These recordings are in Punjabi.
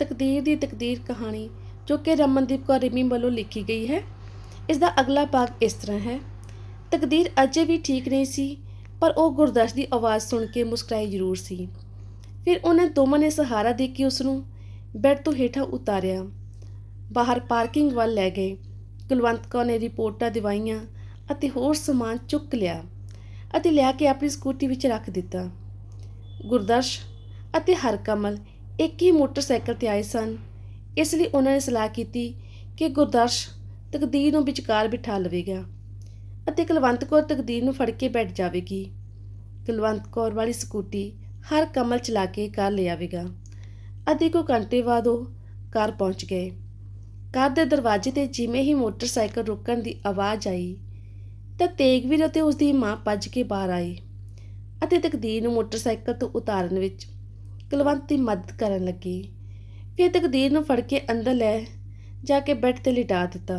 ਤਕਦੀਰ ਦੀ ਤਕਦੀਰ ਕਹਾਣੀ ਜੋ ਕਿ ਰਮਨਦੀਪ ਕੌਰ ਰਿਮੀ ਵੱਲੋਂ ਲਿਖੀ ਗਈ ਹੈ। ਇਸ ਦਾ ਅਗਲਾ ਭਾਗ ਇਸ ਤਰ੍ਹਾਂ ਹੈ। ਤਕਦੀਰ ਅਜੇ ਵੀ ਠੀਕ ਨਹੀਂ ਸੀ, ਪਰ ਉਹ ਗੁਰਦਸ਼ ਦੀ ਆਵਾਜ਼ ਸੁਣ ਕੇ ਮੁਸਕਰਾਈ ਜ਼ਰੂਰ ਸੀ। ਫਿਰ ਉਹਨਾਂ ਦੋਵਾਂ ਨੇ ਸਹਾਰਾ ਦੇ ਕੇ ਉਸ ਨੂੰ ਬੈੱਡ ਤੋਂ ਹੇਠਾਂ ਉਤਾਰਿਆ। ਬਾਹਰ ਪਾਰਕਿੰਗ ਵੱਲ ਲੈ ਗਏ। ਕੁਲਵੰਤ ਕੌਰ ਨੇ ਰਿਪੋਰਟਾਂ ਦਿਵਾਈਆਂ ਅਤੇ ਹੋਰ ਸਮਾਨ ਚੁੱਕ ਲਿਆ ਅਤੇ ਲਿਆ ਕੇ ਆਪਣੀ ਸਕੂਟੀ ਵਿੱਚ ਰੱਖ ਦਿੱਤਾ। ਗੁਰਦਰਸ਼ ਅਤੇ ਹਰਕਮਲ ਇੱਕ ਹੀ ਮੋਟਰਸਾਈਕਲ ਤੇ ਆਏ ਸਨ। ਇਸ ਲਈ ਉਹਨਾਂ ਨੇ ਸਲਾਹ ਕੀਤੀ ਕਿ ਗੁਰਦਰਸ਼ ਤਕਦੀਰ ਨੂੰ ਵਿਚਕਾਰ ਬਿਠਾ ਲਵੇਗਾ ਅਤੇ ਕੁਲਵੰਤ ਕੌਰ ਤਕਦੀਰ ਨੂੰ ਫੜ ਕੇ ਬੈਠ ਜਾਵੇਗੀ। ਕੁਲਵੰਤ ਕੌਰ ਵਾਲੀ ਸਕੂਟੀ ਹਰ ਕਮਲ ਚਲਾ ਕੇ ਘਰ ਲੈ ਆਵੇਗਾ। ਅਤੇ ਕੁ ਘੰਟੇ ਬਾਅਦ ਉਹ ਘਰ ਪਹੁੰਚ ਗਏ। ਘਰ ਦੇ ਦਰਵਾਜ਼ੇ ਤੇ ਜਿਵੇਂ ਹੀ ਮੋਟਰਸਾਈਕਲ ਰੁਕਣ ਦੀ ਆਵਾਜ਼ ਆਈ ਤਾਂ ਤੇਗਵੀਰ ਅਤੇ ਉਸ ਦੀ ਮਾਂ ਭੱਜ ਕੇ ਬਾਹਰ ਆਏ ਅਤੇ ਤਕਦੀਰ ਨੂੰ ਮੋਟਰਸਾਈਕਲ ਤੋਂ ਉਤਾਰਨ ਵਿੱਚ ਕੁਲਵੰਤ ਦੀ ਮਦਦ ਕਰਨ ਲੱਗੀ। ਫਿਰ ਤਕਦੀਰ ਨੂੰ ਫੜ ਕੇ ਅੰਦਰ ਲੈ ਜਾ ਕੇ ਬੈੱਡ ਤੇ ਲਿਟਾ ਦਿੱਤਾ।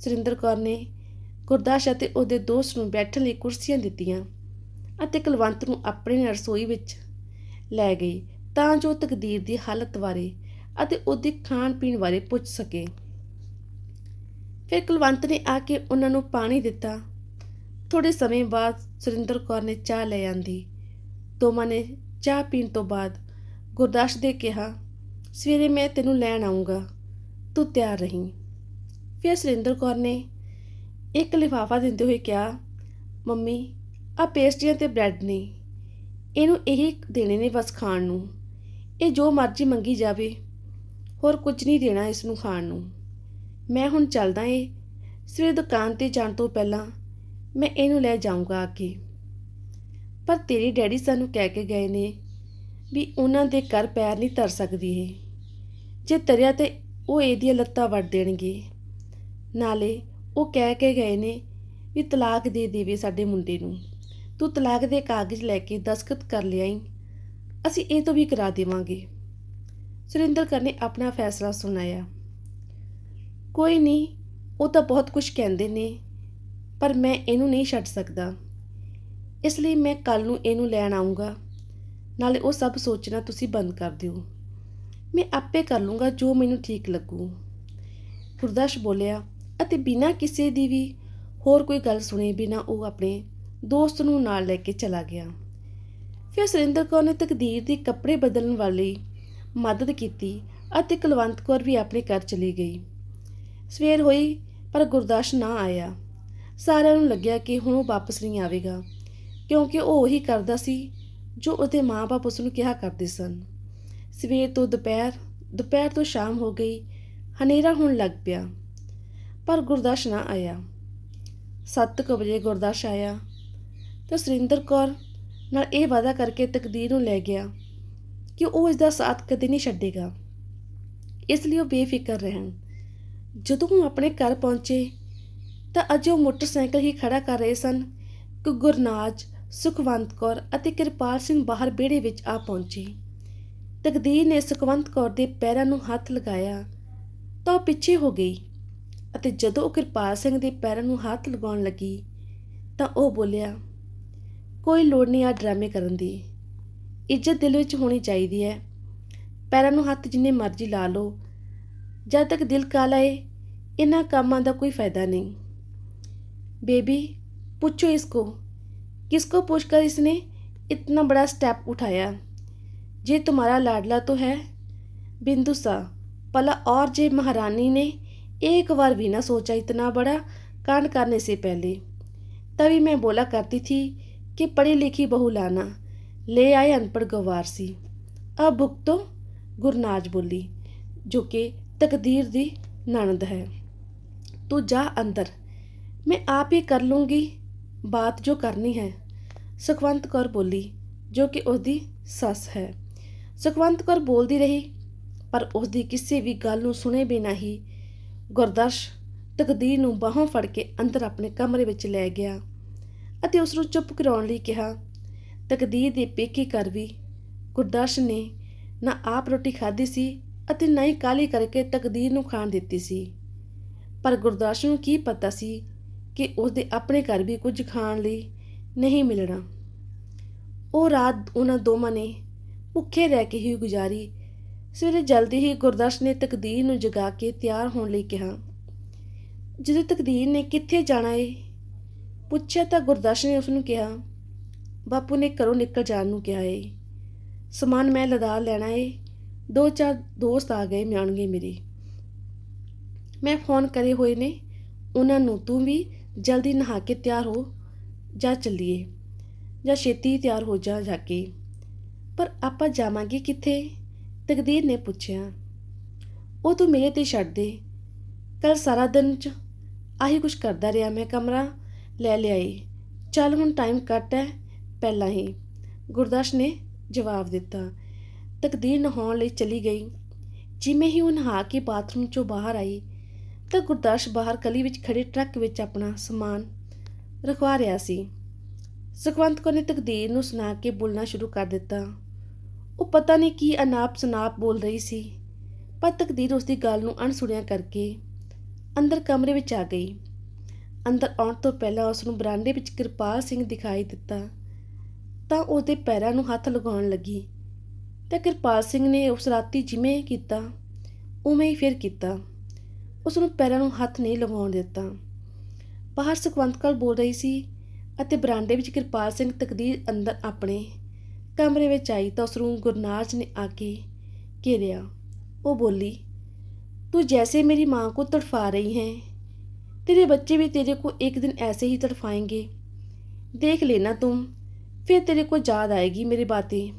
ਸੁਰਿੰਦਰ ਕੌਰ ਨੇ ਗੁਰਦਾਸ਼ ਅਤੇ ਉਹਦੇ ਦੋਸਤ ਨੂੰ ਬੈਠਣ ਲਈ ਕੁਰਸੀਆਂ ਦਿੱਤੀਆਂ ਅਤੇ ਕੁਲਵੰਤ ਨੂੰ ਆਪਣੇ ਰਸੋਈ ਵਿੱਚ ਲੈ ਗਈ ਤਾਂ ਜੋ ਤਕਦੀਰ ਦੀ ਹਾਲਤ ਬਾਰੇ ਅਤੇ ਉਹਦੇ ਖਾਣ ਪੀਣ ਬਾਰੇ ਪੁੱਛ ਸਕੇ। ਫਿਰ ਕੁਲਵੰਤ ਨੇ ਆ ਕੇ ਉਹਨਾਂ ਨੂੰ ਪਾਣੀ ਦਿੱਤਾ। ਥੋੜੇ ਸਮੇਂ ਬਾਅਦ ਸੁਰਿੰਦਰ ਕੌਰ ਨੇ ਚਾਹ ਲੈ ਆਂਦੀ। ਦੋਵਾਂ ਨੇ ਚਾਹ ਪੀਣ ਤੋਂ ਬਾਅਦ ਗੁਰਦਾਸ਼ ਦੇ ਕਿਹਾ, ਸਵੇਰੇ ਮੈਂ ਤੈਨੂੰ ਲੈਣ ਆਉਂਗਾ ਤੂੰ ਤਿਆਰ ਰਹੀਂ। ਫਿਰ ਸੁਰਿੰਦਰ ਕੌਰ ਨੇ ਇੱਕ ਲਿਫਾਫਾ ਦਿੰਦੇ ਹੋਏ ਕਿਹਾ, ਮੰਮੀ ਆ ਪੇਸਟਰੀਆਂ ਤੇ ਬ੍ਰੈਡ ਨੇ। ਇਹਨੂੰ ਇਹੀ ਦੇਣੇ ਨੇ ਬਸ ਖਾਣ ਨੂੰ। ਇਹ ਜੋ ਮਰਜ਼ੀ ਮੰਗੀ ਜਾਵੇ, ਹੋਰ ਕੁਝ ਨਹੀਂ ਦੇਣਾ ਇਸ ਨੂੰ ਖਾਣ ਨੂੰ। ਮੈਂ ਹੁਣ ਚੱਲਦਾ ਏ। ਸਵੇਰੇ ਦੁਕਾਨ ਤੇ ਜਾਣ ਤੋਂ ਪਹਿਲਾਂ ਮੈਂ ਇਹਨੂੰ ਲੈ ਜਾਊਂਗਾ ਆ ਕੇ। ਪਰ ਤੇਰੇ ਡੈਡੀ ਸਾਨੂੰ ਕਹਿ ਕੇ ਗਏ ਨੇ ਵੀ ਉਹਨਾਂ ਦੇ ਘਰ ਪੈਰ ਨਹੀਂ ਤਰ ਸਕਦੀ ਇਹ। ਜੇ ਤਰਿਆ ਤੇ ਉਹ ਇਹਦੀਆਂ ਲੱਤਾਂ ਵੱਢ ਦੇਣਗੇ। ਨਾਲੇ ਉਹ ਕਹਿ ਕੇ ਗਏ ਨੇ ਵੀ ਤਲਾਕ ਦੇ ਦੇਵੇ ਸਾਡੇ ਮੁੰਡੇ ਨੂੰ। ਤੂੰ ਤਲਾਕ ਦੇ ਕਾਗਜ਼ ਲੈ ਕੇ ਦਸਖਤ ਕਰ ਲਿਆਈ। ਅਸੀਂ ਇਹ ਤੋਂ ਵੀ ਕਰਾ ਦੇਵਾਂਗੇ। ਸੁਰਿੰਦਰ ਕਰ ਨੇ ਆਪਣਾ ਫੈਸਲਾ ਸੁਣਾਇਆ। ਕੋਈ ਨਹੀਂ, ਉਹ ਤਾਂ ਬਹੁਤ ਕੁਝ ਕਹਿੰਦੇ ਨੇ, ਪਰ ਮੈਂ ਇਹਨੂੰ ਨਹੀਂ ਛੱਡ ਸਕਦਾ। ਇਸ ਲਈ ਮੈਂ ਕੱਲ ਨੂੰ ਇਹਨੂੰ ਲੈਣ ਆਉਂਗਾ ਨਾਲੇ ਉਹ ਸਭ ਸੋਚਣਾ ਤੁਸੀਂ ਬੰਦ ਕਰ ਦਿਓ। ਮੈਂ ਆਪੇ ਕਰ ਲੂੰਗਾ ਜੋ ਮੈਨੂੰ ਠੀਕ ਲੱਗੂ। ਗੁਰਦਾਸ਼ ਬੋਲਿਆ, ਅਤੇ ਬਿਨਾਂ ਕਿਸੇ ਦੀ ਵੀ ਹੋਰ ਕੋਈ ਗੱਲ ਸੁਣੇ, ਬਿਨਾਂ ਉਹ ਆਪਣੇ ਦੋਸਤ ਨੂੰ ਨਾਲ ਲੈ ਕੇ ਚਲਾ ਗਿਆ। ਫਿਰ ਸੁਰਿੰਦਰ ਕੌਰ ਨੇ ਤਕਦੀਰ ਦੀ ਕੱਪੜੇ ਬਦਲਣ ਵਾਲੀ ਮਦਦ ਕੀਤੀ ਅਤੇ ਕੁਲਵੰਤ ਕੌਰ ਵੀ ਆਪਣੇ ਘਰ ਚਲੀ ਗਈ। ਸਵੇਰ ਹੋਈ, ਪਰ ਗੁਰਦਾਸ਼ ਨਾ ਆਇਆ। ਸਾਰਿਆਂ ਨੂੰ ਲੱਗਿਆ ਕਿ ਹੁਣ ਉਹ ਵਾਪਸ ਨਹੀਂ ਆਵੇਗਾ। ਕਿਉਂਕਿ ਉਹ ਉਹੀ ਕਰਦਾ ਸੀ ਜੋ ਉਹਦੇ ਮਾਪੇ ਉਸ ਨੂੰ ਕਿਹਾ ਕਰਦੇ ਸਨ। ਸਵੇਰ ਤੋਂ ਦੁਪਹਿਰ ਦੁਪਹਿਰ ਤੋਂ ਸ਼ਾਮ ਹੋ ਗਈ, ਹਨੇਰਾ ਹੋਣ ਲੱਗ ਪਿਆ, ਪਰ ਗੁਰਦਾਸ਼ ਨਾ ਆਇਆ। 7 ਵਜੇ ਗੁਰਦਾਸ਼ ਆਇਆ ਤਾਂ ਸੁਰਿੰਦਰ ਕੌਰ ਨਾਲ ਇਹ ਵਾਅਦਾ ਕਰਕੇ ਤਕਦੀਰ ਨੂੰ ਲੈ ਗਿਆ ਕਿ ਉਹ ਇਸ ਦਾ ਸਾਥ ਕਦੇ ਨਹੀਂ ਛੱਡੇਗਾ। ਇਸ ਲਈ ਉਹ ਬੇਫਿਕਰ ਰਹਿਣ। ਜਦੋਂ ਉਹ ਆਪਣੇ ਘਰ ਪਹੁੰਚੇ ਤਾਂ ਅਜੇ ਉਹ ਮੋਟਰਸਾਈਕਲ ਹੀ ਖੜਾ ਕਰ ਰਹੇ ਸਨ ਕਿ ਗੁਰਨਾਜ ਸੁਖਵੰਤ ਕੌਰ ਅਤੇ ਕਿਰਪਾਲ ਸਿੰਘ ਬਾਹਰ ਬੇੜੇ ਵਿੱਚ ਆ ਪਹੁੰਚੇ। ਤਕਦੀਰ ਨੇ ਸੁਖਵੰਤ ਕੌਰ ਦੇ ਪੈਰਾਂ ਨੂੰ ਹੱਥ ਲਗਾਇਆ, ਤਾਂ ਉਹ ਪਿੱਛੇ ਹੋ ਗਈ ਅਤੇ ਜਦੋਂ ਉਹ ਕਿਰਪਾਲ ਸਿੰਘ ਦੇ ਪੈਰਾਂ ਨੂੰ ਹੱਥ ਲਗਾਉਣ ਲੱਗੀ, ਤਾਂ ਉਹ ਬੋਲਿਆ, ਕੋਈ ਲੋੜ ਨਹੀਂ ਆ ਡਰਾਮੇ ਕਰਨ ਦੀ। ਇੱਜ਼ਤ ਦਿਲ ਵਿੱਚ ਹੋਣੀ ਚਾਹੀਦੀ ਹੈ। ਪੈਰਾਂ ਨੂੰ ਹੱਥ ਜਿੰਨੇ ਮਰਜ਼ੀ ਲਾ ਲਓ। ਜਦ ਤੱਕ ਦਿਲ ਕਾਲਾ ਏ, ਇਹਨਾਂ ਕੰਮਾਂ ਦਾ ਕੋਈ ਫਾਇਦਾ ਨਹੀਂ। ਬੇਬੀ, ਪੁੱਛੋ ਇਸ ਕੋ। किसको पूछकर इसने इतना बड़ा स्टेप उठाया? जे तुम्हारा लाडला तो है, बिंदु सा। भला और जे महारानी ने एक बार भी ना सोचा इतना बड़ा कांड करने से पहले। तभी मैं बोला करती थी कि पढ़ी लिखी बहू लाना, ले आए अनपढ़ गवार सी। अब भुगतो गुरनाज बोली, जो कि तकदीर दी ननद है। तू जा अंदर, मैं आप ही कर लूँगी ਬਾਤ ਜੋ ਕਰਨੀ ਹੈ, ਸੁਖਵੰਤ ਕੌਰ ਬੋਲੀ, ਜੋ ਕਿ ਉਹਦੀ ਸੱਸ ਹੈ। ਸੁਖਵੰਤ ਕੌਰ ਬੋਲਦੀ ਰਹੀ, ਪਰ ਉਸਦੀ ਕਿਸੇ ਵੀ ਗੱਲ ਨੂੰ ਸੁਣੇ ਬਿਨਾ ਹੀ ਗੁਰਦਸ਼ ਤਕਦੀਰ ਨੂੰ ਬਾਹੋਂ ਫੜ ਕੇ ਅੰਦਰ ਆਪਣੇ ਕਮਰੇ ਵਿੱਚ ਲੈ ਗਿਆ ਅਤੇ ਉਸ ਨੂੰ ਚੁੱਪ ਕਰਾਉਣ ਲਈ ਕਿਹਾ, ਤਕਦੀਰ ਦੇ ਪੇਕੇ ਕਰ ਵੀ ਗੁਰਦਸ਼ ਨੇ ਨਾ ਆਪ ਰੋਟੀ ਖਾਧੀ ਸੀ ਅਤੇ ਨਾ ਹੀ ਕਾਲੀ ਕਰਕੇ ਤਕਦੀਰ ਨੂੰ ਖਾਣ ਦਿੱਤੀ ਸੀ। ਪਰ ਗੁਰਦਾਸ ਨੂੰ ਕੀ ਪਤਾ ਸੀ ਕਿ ਉਸਦੇ ਆਪਣੇ ਘਰ ਵੀ ਕੁਝ ਖਾਣ ਲਈ ਨਹੀਂ ਮਿਲਣਾ। ਉਹ ਰਾਤ ਉਹਨਾਂ ਦੋਵਾਂ ਨੇ ਭੁੱਖੇ ਰਹਿ ਕੇ ਹੀ ਗੁਜ਼ਾਰੀ। ਸਵੇਰੇ ਜਲਦੀ ਹੀ ਗੁਰਦਸ਼ ਨੇ ਤਕਦੀਰ ਨੂੰ ਜਗਾ ਕੇ ਤਿਆਰ ਹੋਣ ਲਈ ਕਿਹਾ। ਜਦੋਂ ਤਕਦੀਰ ਨੇ ਕਿੱਥੇ ਜਾਣਾ ਏ? ਪੁੱਛਿਆ ਤਾਂ ਗੁਰਦਸ਼ ਨੇ ਉਸ ਨੂੰ ਕਿਹਾ, ਬਾਪੂ ਨੇ ਘਰੋਂ ਨਿਕਲ ਜਾਣ ਨੂੰ ਕਿਹਾ ਏ। ਸਮਾਨ ਮੈਂ ਲਦਾ ਲੈਣਾ ਏ। ਦੋ ਚਾਰ ਦੋਸਤ ਆ ਗਏ ਮਿਲਣਗੇ ਮੇਰੇ। ਮੈਂ ਫੋਨ ਕਰੇ ਹੋਏ ਨੇ। ਉਹਨਾਂ ਨੂੰ ਤੂੰ ਵੀ ਜਲਦੀ ਨਹਾ ਕੇ ਤਿਆਰ ਹੋ ਜਾ ਚੱਲੀਏ ਜਾਂ ਛੇਤੀ ਤਿਆਰ ਹੋ ਜਾ ਜਾ ਕੇ ਪਰ ਆਪਾਂ ਜਾਵਾਂਗੇ ਕਿੱਥੇ? ਤਕਦੀਰ ਨੇ ਪੁੱਛਿਆ। ਉਹ ਤੂੰ ਮੇਰੇ ਤੇ ਛੱਡ ਦੇ। ਕੱਲ ਸਾਰਾ ਦਿਨ ਚ ਆਹੀ ਕੁਛ ਕਰਦਾ ਰਿਹਾ ਮੈਂ ਕਮਰਾ ਲੈ ਲਿਆਈ ਚੱਲ ਹੁਣ ਟਾਈਮ ਘੱਟ ਹੈ ਪਹਿਲਾਂ ਹੀ। ਗੁਰਦਾਸ ਨੇ ਜਵਾਬ ਦਿੱਤਾ। ਤਕਦੀਰ ਨਹਾਉਣ ਲਈ ਚਲੀ ਗਈ। ਜਿਵੇਂ ਹੀ ਉਹ ਨਹਾ ਕੇ ਬਾਥਰੂਮ ਚੋਂ ਬਾਹਰ ਆਈ ਤਾਂ ਗੁਰਦਾਸ ਬਾਹਰ ਕਲੀ ਵਿੱਚ ਖੜੇ ਟਰੱਕ ਵਿੱਚ ਆਪਣਾ ਸਮਾਨ ਰਖਵਾ ਰਿਹਾ ਸੀ। ਸੁਖਵੰਤ ਕੌਰ ਨੇ ਤਕਦੀਰ ਨੂੰ ਸੁਣਾ ਕੇ ਬੋਲਣਾ ਸ਼ੁਰੂ ਕਰ ਦਿੱਤਾ। ਉਹ ਪਤਾ ਨਹੀਂ ਕੀ ਅਨਾਪ ਸਨਾਪ ਬੋਲ ਰਹੀ ਸੀ, ਪਰ ਤਕਦੀਰ ਉਸ ਦੀ ਗੱਲ ਨੂੰ ਅਣਸੁਣਿਆ ਕਰਕੇ ਅੰਦਰ ਕਮਰੇ ਵਿੱਚ ਆ ਗਈ। ਅੰਦਰ ਆਉਣ ਤੋਂ ਪਹਿਲਾਂ ਉਸ ਨੂੰ ਬਰਾਂਡੇ ਵਿੱਚ ਕਿਰਪਾਲ ਸਿੰਘ ਦਿਖਾਈ ਦਿੱਤਾ, ਤਾਂ ਉਹਦੇ ਪੈਰਾਂ ਨੂੰ ਹੱਥ ਲਗਾਉਣ ਲੱਗੀ। ਤਾਂ ਕਿਰਪਾਲ ਸਿੰਘ ਨੇ ਉਸ ਰਾਤੀ ਜਿਵੇਂ ਕੀਤਾ, ਉਵੇਂ ਹੀ ਫਿਰ ਕੀਤਾ। ਉਸ ਨੂੰ ਪੈਰਾਂ ਨੂੰ ਹੱਥ ਨਹੀਂ ਲਗਾਉਣ ਦਿੱਤਾ ਬਾਹਰ ਸੁਖਵੰਤ ਕੌਰ ਬੋਲ ਰਹੀ ਸੀ ਅਤੇ ਬਰਾਂਡੇ ਵਿੱਚ ਕਿਰਪਾਲ ਸਿੰਘ ਤਕਦੀਰ ਅੰਦਰ ਆਪਣੇ ਕਮਰੇ ਵਿੱਚ ਆਈ ਤਾਂ ਉਸ ਨੂੰ ਗੁਰਨਾਜ ਨੇ ਆ ਕੇ ਘੇਰਿਆ ਉਹ ਬੋਲੀ तू जैसे मेरी माँ को तड़फा रही है तेरे बच्चे भी तेरे को एक दिन ऐसे ही तड़फाएंगे देख लेना तुम फिर तेरे को याद आएगी मेरी बातें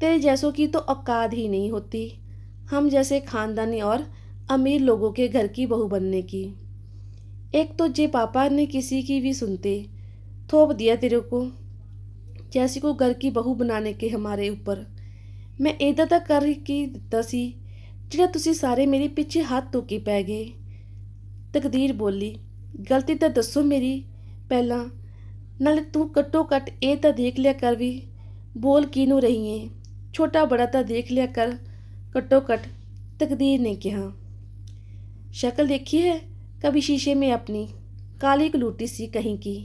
तेरे जैसों की तो औकात ही नहीं होती हम जैसे खानदानी और अमीर लोगों के घर की बहू बनने की एक तो जे पापा ने किसी की भी सुनते थोप दिया तेरे को जैसी को घर की बहू बनाने के हमारे ऊपर ਮੈਂ ਇਹਦਾ ਤਾਂ ਕਰ ਹੀ ਕੀ ਦਿੱਤਾ ਸੀ ਜਿਹੜਾ ਤੁਸੀਂ ਸਾਰੇ ਮੇਰੇ ਪਿੱਛੇ ਹੱਥ ਧੋ ਕੇ ਪੈ ਗਏ ਤਕਦੀਰ ਬੋਲੀ ਗਲਤੀ ਤਾਂ ਦੱਸੋ ਮੇਰੀ ਪਹਿਲਾਂ ਨਾਲੇ ਤੂੰ ਘੱਟੋ ਘੱਟ ਇਹ ਤਾਂ ਦੇਖ ਲਿਆ ਕਰ ਵੀ ਬੋਲ ਕਿਹਨੂੰ ਰਹੀ ਏ ਛੋਟਾ ਬੜਾ ਤਾਂ ਦੇਖ ਲਿਆ ਕਰ ਘੱਟੋ ਘੱਟ ਤਕਦੀਰ ਨੇ ਕਿਹਾ शक्ल देखी है कभी शीशे में अपनी काली कलूटी सी कहीं की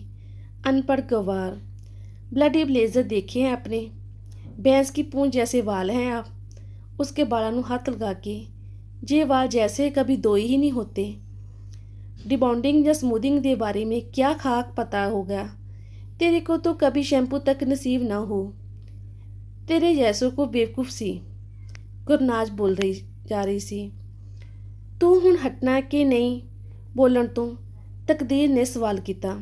अनपढ़ गवार ब्लडी ब्लेजर देखे हैं अपने भैंस की पूंछ जैसे वाल हैं आप उसके बालों ਨੂੰ ਹੱਥ ਲਗਾ ਕੇ ये वाल जैसे कभी दो ही नहीं होते डिबॉन्डिंग या स्मूदिंग के बारे में क्या खाक पता होगा तेरे को तो कभी शैम्पू तक नसीब ना हो तेरे जैसों को बेवकूफ़ सी गुरनाज बोल रही जा रही सी ਤੂੰ ਹੁਣ ਹਟਣਾ ਕਿ ਨਹੀਂ ਬੋਲਣ ਤੋਂ ਤਕਦੀਰ ਨੇ ਸਵਾਲ ਕੀਤਾ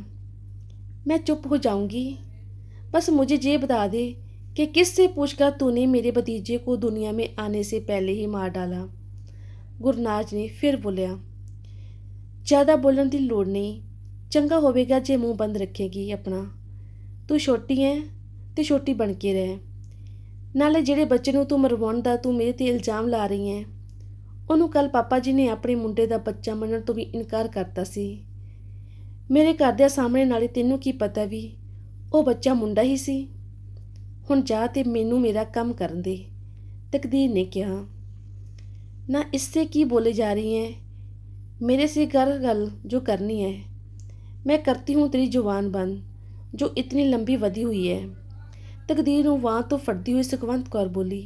मैं चुप हो जाऊंगी बस मुझे ये बता दे कि किससे पूछकर तूने मेरे भतीजे को दुनिया में आने से पहले ही मार डाला ਗੁਰਨਾਜ ਨੇ ਫਿਰ ਬੋਲਿਆ ਜ਼ਿਆਦਾ ਬੋਲਣ ਦੀ ਲੋੜ ਨਹੀਂ ਚੰਗਾ ਹੋਵੇਗਾ ਜੇ ਮੂੰਹ ਬੰਦ ਰੱਖੇਗੀ ਆਪਣਾ ਤੂੰ ਛੋਟੀ ਹੈ ਤੇ ਛੋਟੀ ਬਣ ਕੇ ਰਹਿ ਨਾਲੇ ਜਿਹੜੇ ਬੱਚੇ ਨੂੰ ਤੂੰ ਮਰਵਾਉਣ ਦਾ ਤੂੰ ਮੇਰੇ ਤੇ ਇਲਜ਼ਾਮ ਲਾ ਰਹੀ ਹੈ ਉਹਨੂੰ ਕੱਲ ਪਾਪਾ ਜੀ ਨੇ ਆਪਣੇ ਮੁੰਡੇ ਦਾ ਬੱਚਾ ਮੰਨਣ ਤੋਂ ਵੀ ਇਨਕਾਰ ਕਰਤਾ ਸੀ ਮੇਰੇ ਘਰ ਦੇ ਸਾਹਮਣੇ ਨਾਲੇ ਤੈਨੂੰ ਕੀ ਪਤਾ ਵੀ ਉਹ ਬੱਚਾ ਮੁੰਡਾ ਹੀ ਸੀ ਹੁਣ ਜਾ ਤੇ ਮੈਨੂੰ ਮੇਰਾ ਕੰਮ ਕਰਨ ਦੇ ਤਕਦੀਰ ਨੇ ਕਿਹਾ ना इससे की बोले जा रही हैं मेरे से कर गल जो करनी है मैं करती हूँ तेरी जुबान बंद जो इतनी लंबी वधी हुई है ਤਕਦੀਰ ਨੂੰ ਵਾਹ ਤੋਂ ਫੜਦੀ ਹੋਈ ਸੁਖਵੰਤ ਕੌਰ ਬੋਲੀ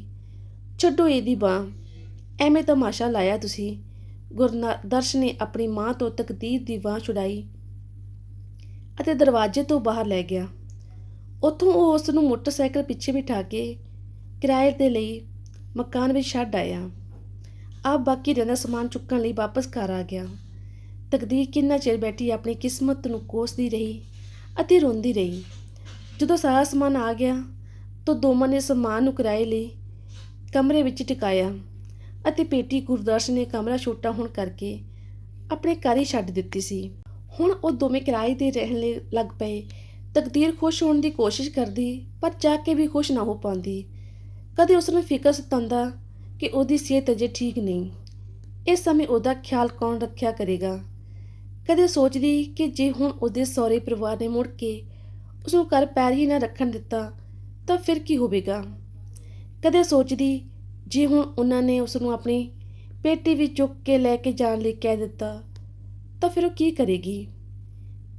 ਛੱਡੋ ਇਹਦੀ ਬਾਹ ਐਵੇਂ ਤਮਾਸ਼ਾ ਲਾਇਆ ਤੁਸੀਂ। ਗੁਰਦਰਸ਼ ਨੇ ਆਪਣੀ ਮਾਂ ਤੋਂ ਤਕਦੀਰ ਦੀ ਬਾਹ ਛੁਡਾਈ ਅਤੇ ਦਰਵਾਜ਼ੇ ਤੋਂ ਬਾਹਰ ਲੈ ਗਿਆ। ਉੱਥੋਂ ਉਹ ਉਸ ਨੂੰ ਮੋਟਰਸਾਈਕਲ ਪਿੱਛੇ ਬਿਠਾ ਕੇ ਕਿਰਾਏ ਦੇ ਲਈ ਮਕਾਨ ਵਿੱਚ ਛੱਡ ਆਇਆ। ਆਪ ਬਾਕੀ ਰਹਿੰਦਾ ਸਮਾਨ ਚੁੱਕਣ ਲਈ ਵਾਪਸ ਘਰ ਆ ਗਿਆ। ਤਕਦੀਰ ਕਿੰਨਾ ਚਿਰ ਬੈਠੀ ਆਪਣੀ ਕਿਸਮਤ ਨੂੰ ਕੋਸਦੀ ਰਹੀ ਅਤੇ ਰੋਂਦੀ ਰਹੀ। ਜਦੋਂ ਸਾਰਾ ਸਮਾਨ ਆ ਗਿਆ ਤਾਂ ਦੋਵਾਂ ਨੇ ਸਮਾਨ ਨੂੰ ਕਿਰਾਏ ਲਈ ਕਮਰੇ ਵਿੱਚ ਟਿਕਾਇਆ। ਅਤੇ ਪੇਟੀ ਗੁਰਦਰਸ਼ ਨੇ ਕਮਰਾ ਛੋਟਾ ਹੋਣ ਕਰਕੇ ਆਪਣੇ ਘਰ ਹੀ ਛੱਡ ਦਿੱਤੀ ਸੀ। ਹੁਣ ਉਹ ਦੋਵੇਂ ਕਿਰਾਏ ਤੇ ਰਹਿਣ ਲਈ ਲੱਗ ਪਏ। ਤਕਦੀਰ ਖੁਸ਼ ਹੋਣ ਦੀ ਕੋਸ਼ਿਸ਼ ਕਰਦੀ, ਪਰ ਜਾ ਕੇ ਵੀ ਖੁਸ਼ ਨਾ ਹੋ ਪਾਉਂਦੀ। ਕਦੇ ਉਸ ਨੂੰ ਫਿਕਰ ਸਤਾਉਂਦਾ ਕਿ ਉਹਦੀ ਸਿਹਤ ਅਜੇ ਠੀਕ ਨਹੀਂ। ਇਸ ਸਮੇਂ ਉਹਦਾ ਖਿਆਲ ਕੌਣ ਰੱਖਿਆ ਕਰੇਗਾ? ਕਦੇ ਸੋਚਦੀ ਕਿ ਜੇ ਹੁਣ ਉਹਦੇ ਸਹੁਰੇ ਪਰਿਵਾਰ ਨੇ ਮੁੜ ਕੇ ਉਸ ਨੂੰ ਘਰ ਪੈਰ ਹੀ ਨਾ ਰੱਖਣ ਦਿੱਤਾ, ਤਾਂ ਫਿਰ ਕੀ ਹੋਵੇਗਾ? ਕਦੇ ਸੋਚਦੀ ਜੇ ਹੁਣ ਉਹਨਾਂ ਨੇ ਉਸ ਨੂੰ ਆਪਣੀ ਪੇਟੀ ਵਿੱਚ ਚੁੱਕ ਕੇ ਲੈ ਕੇ ਜਾਣ ਲਈ ਕਹਿ ਦਿੱਤਾ, ਤਾਂ ਫਿਰ ਉਹ ਕੀ ਕਰੇਗੀ?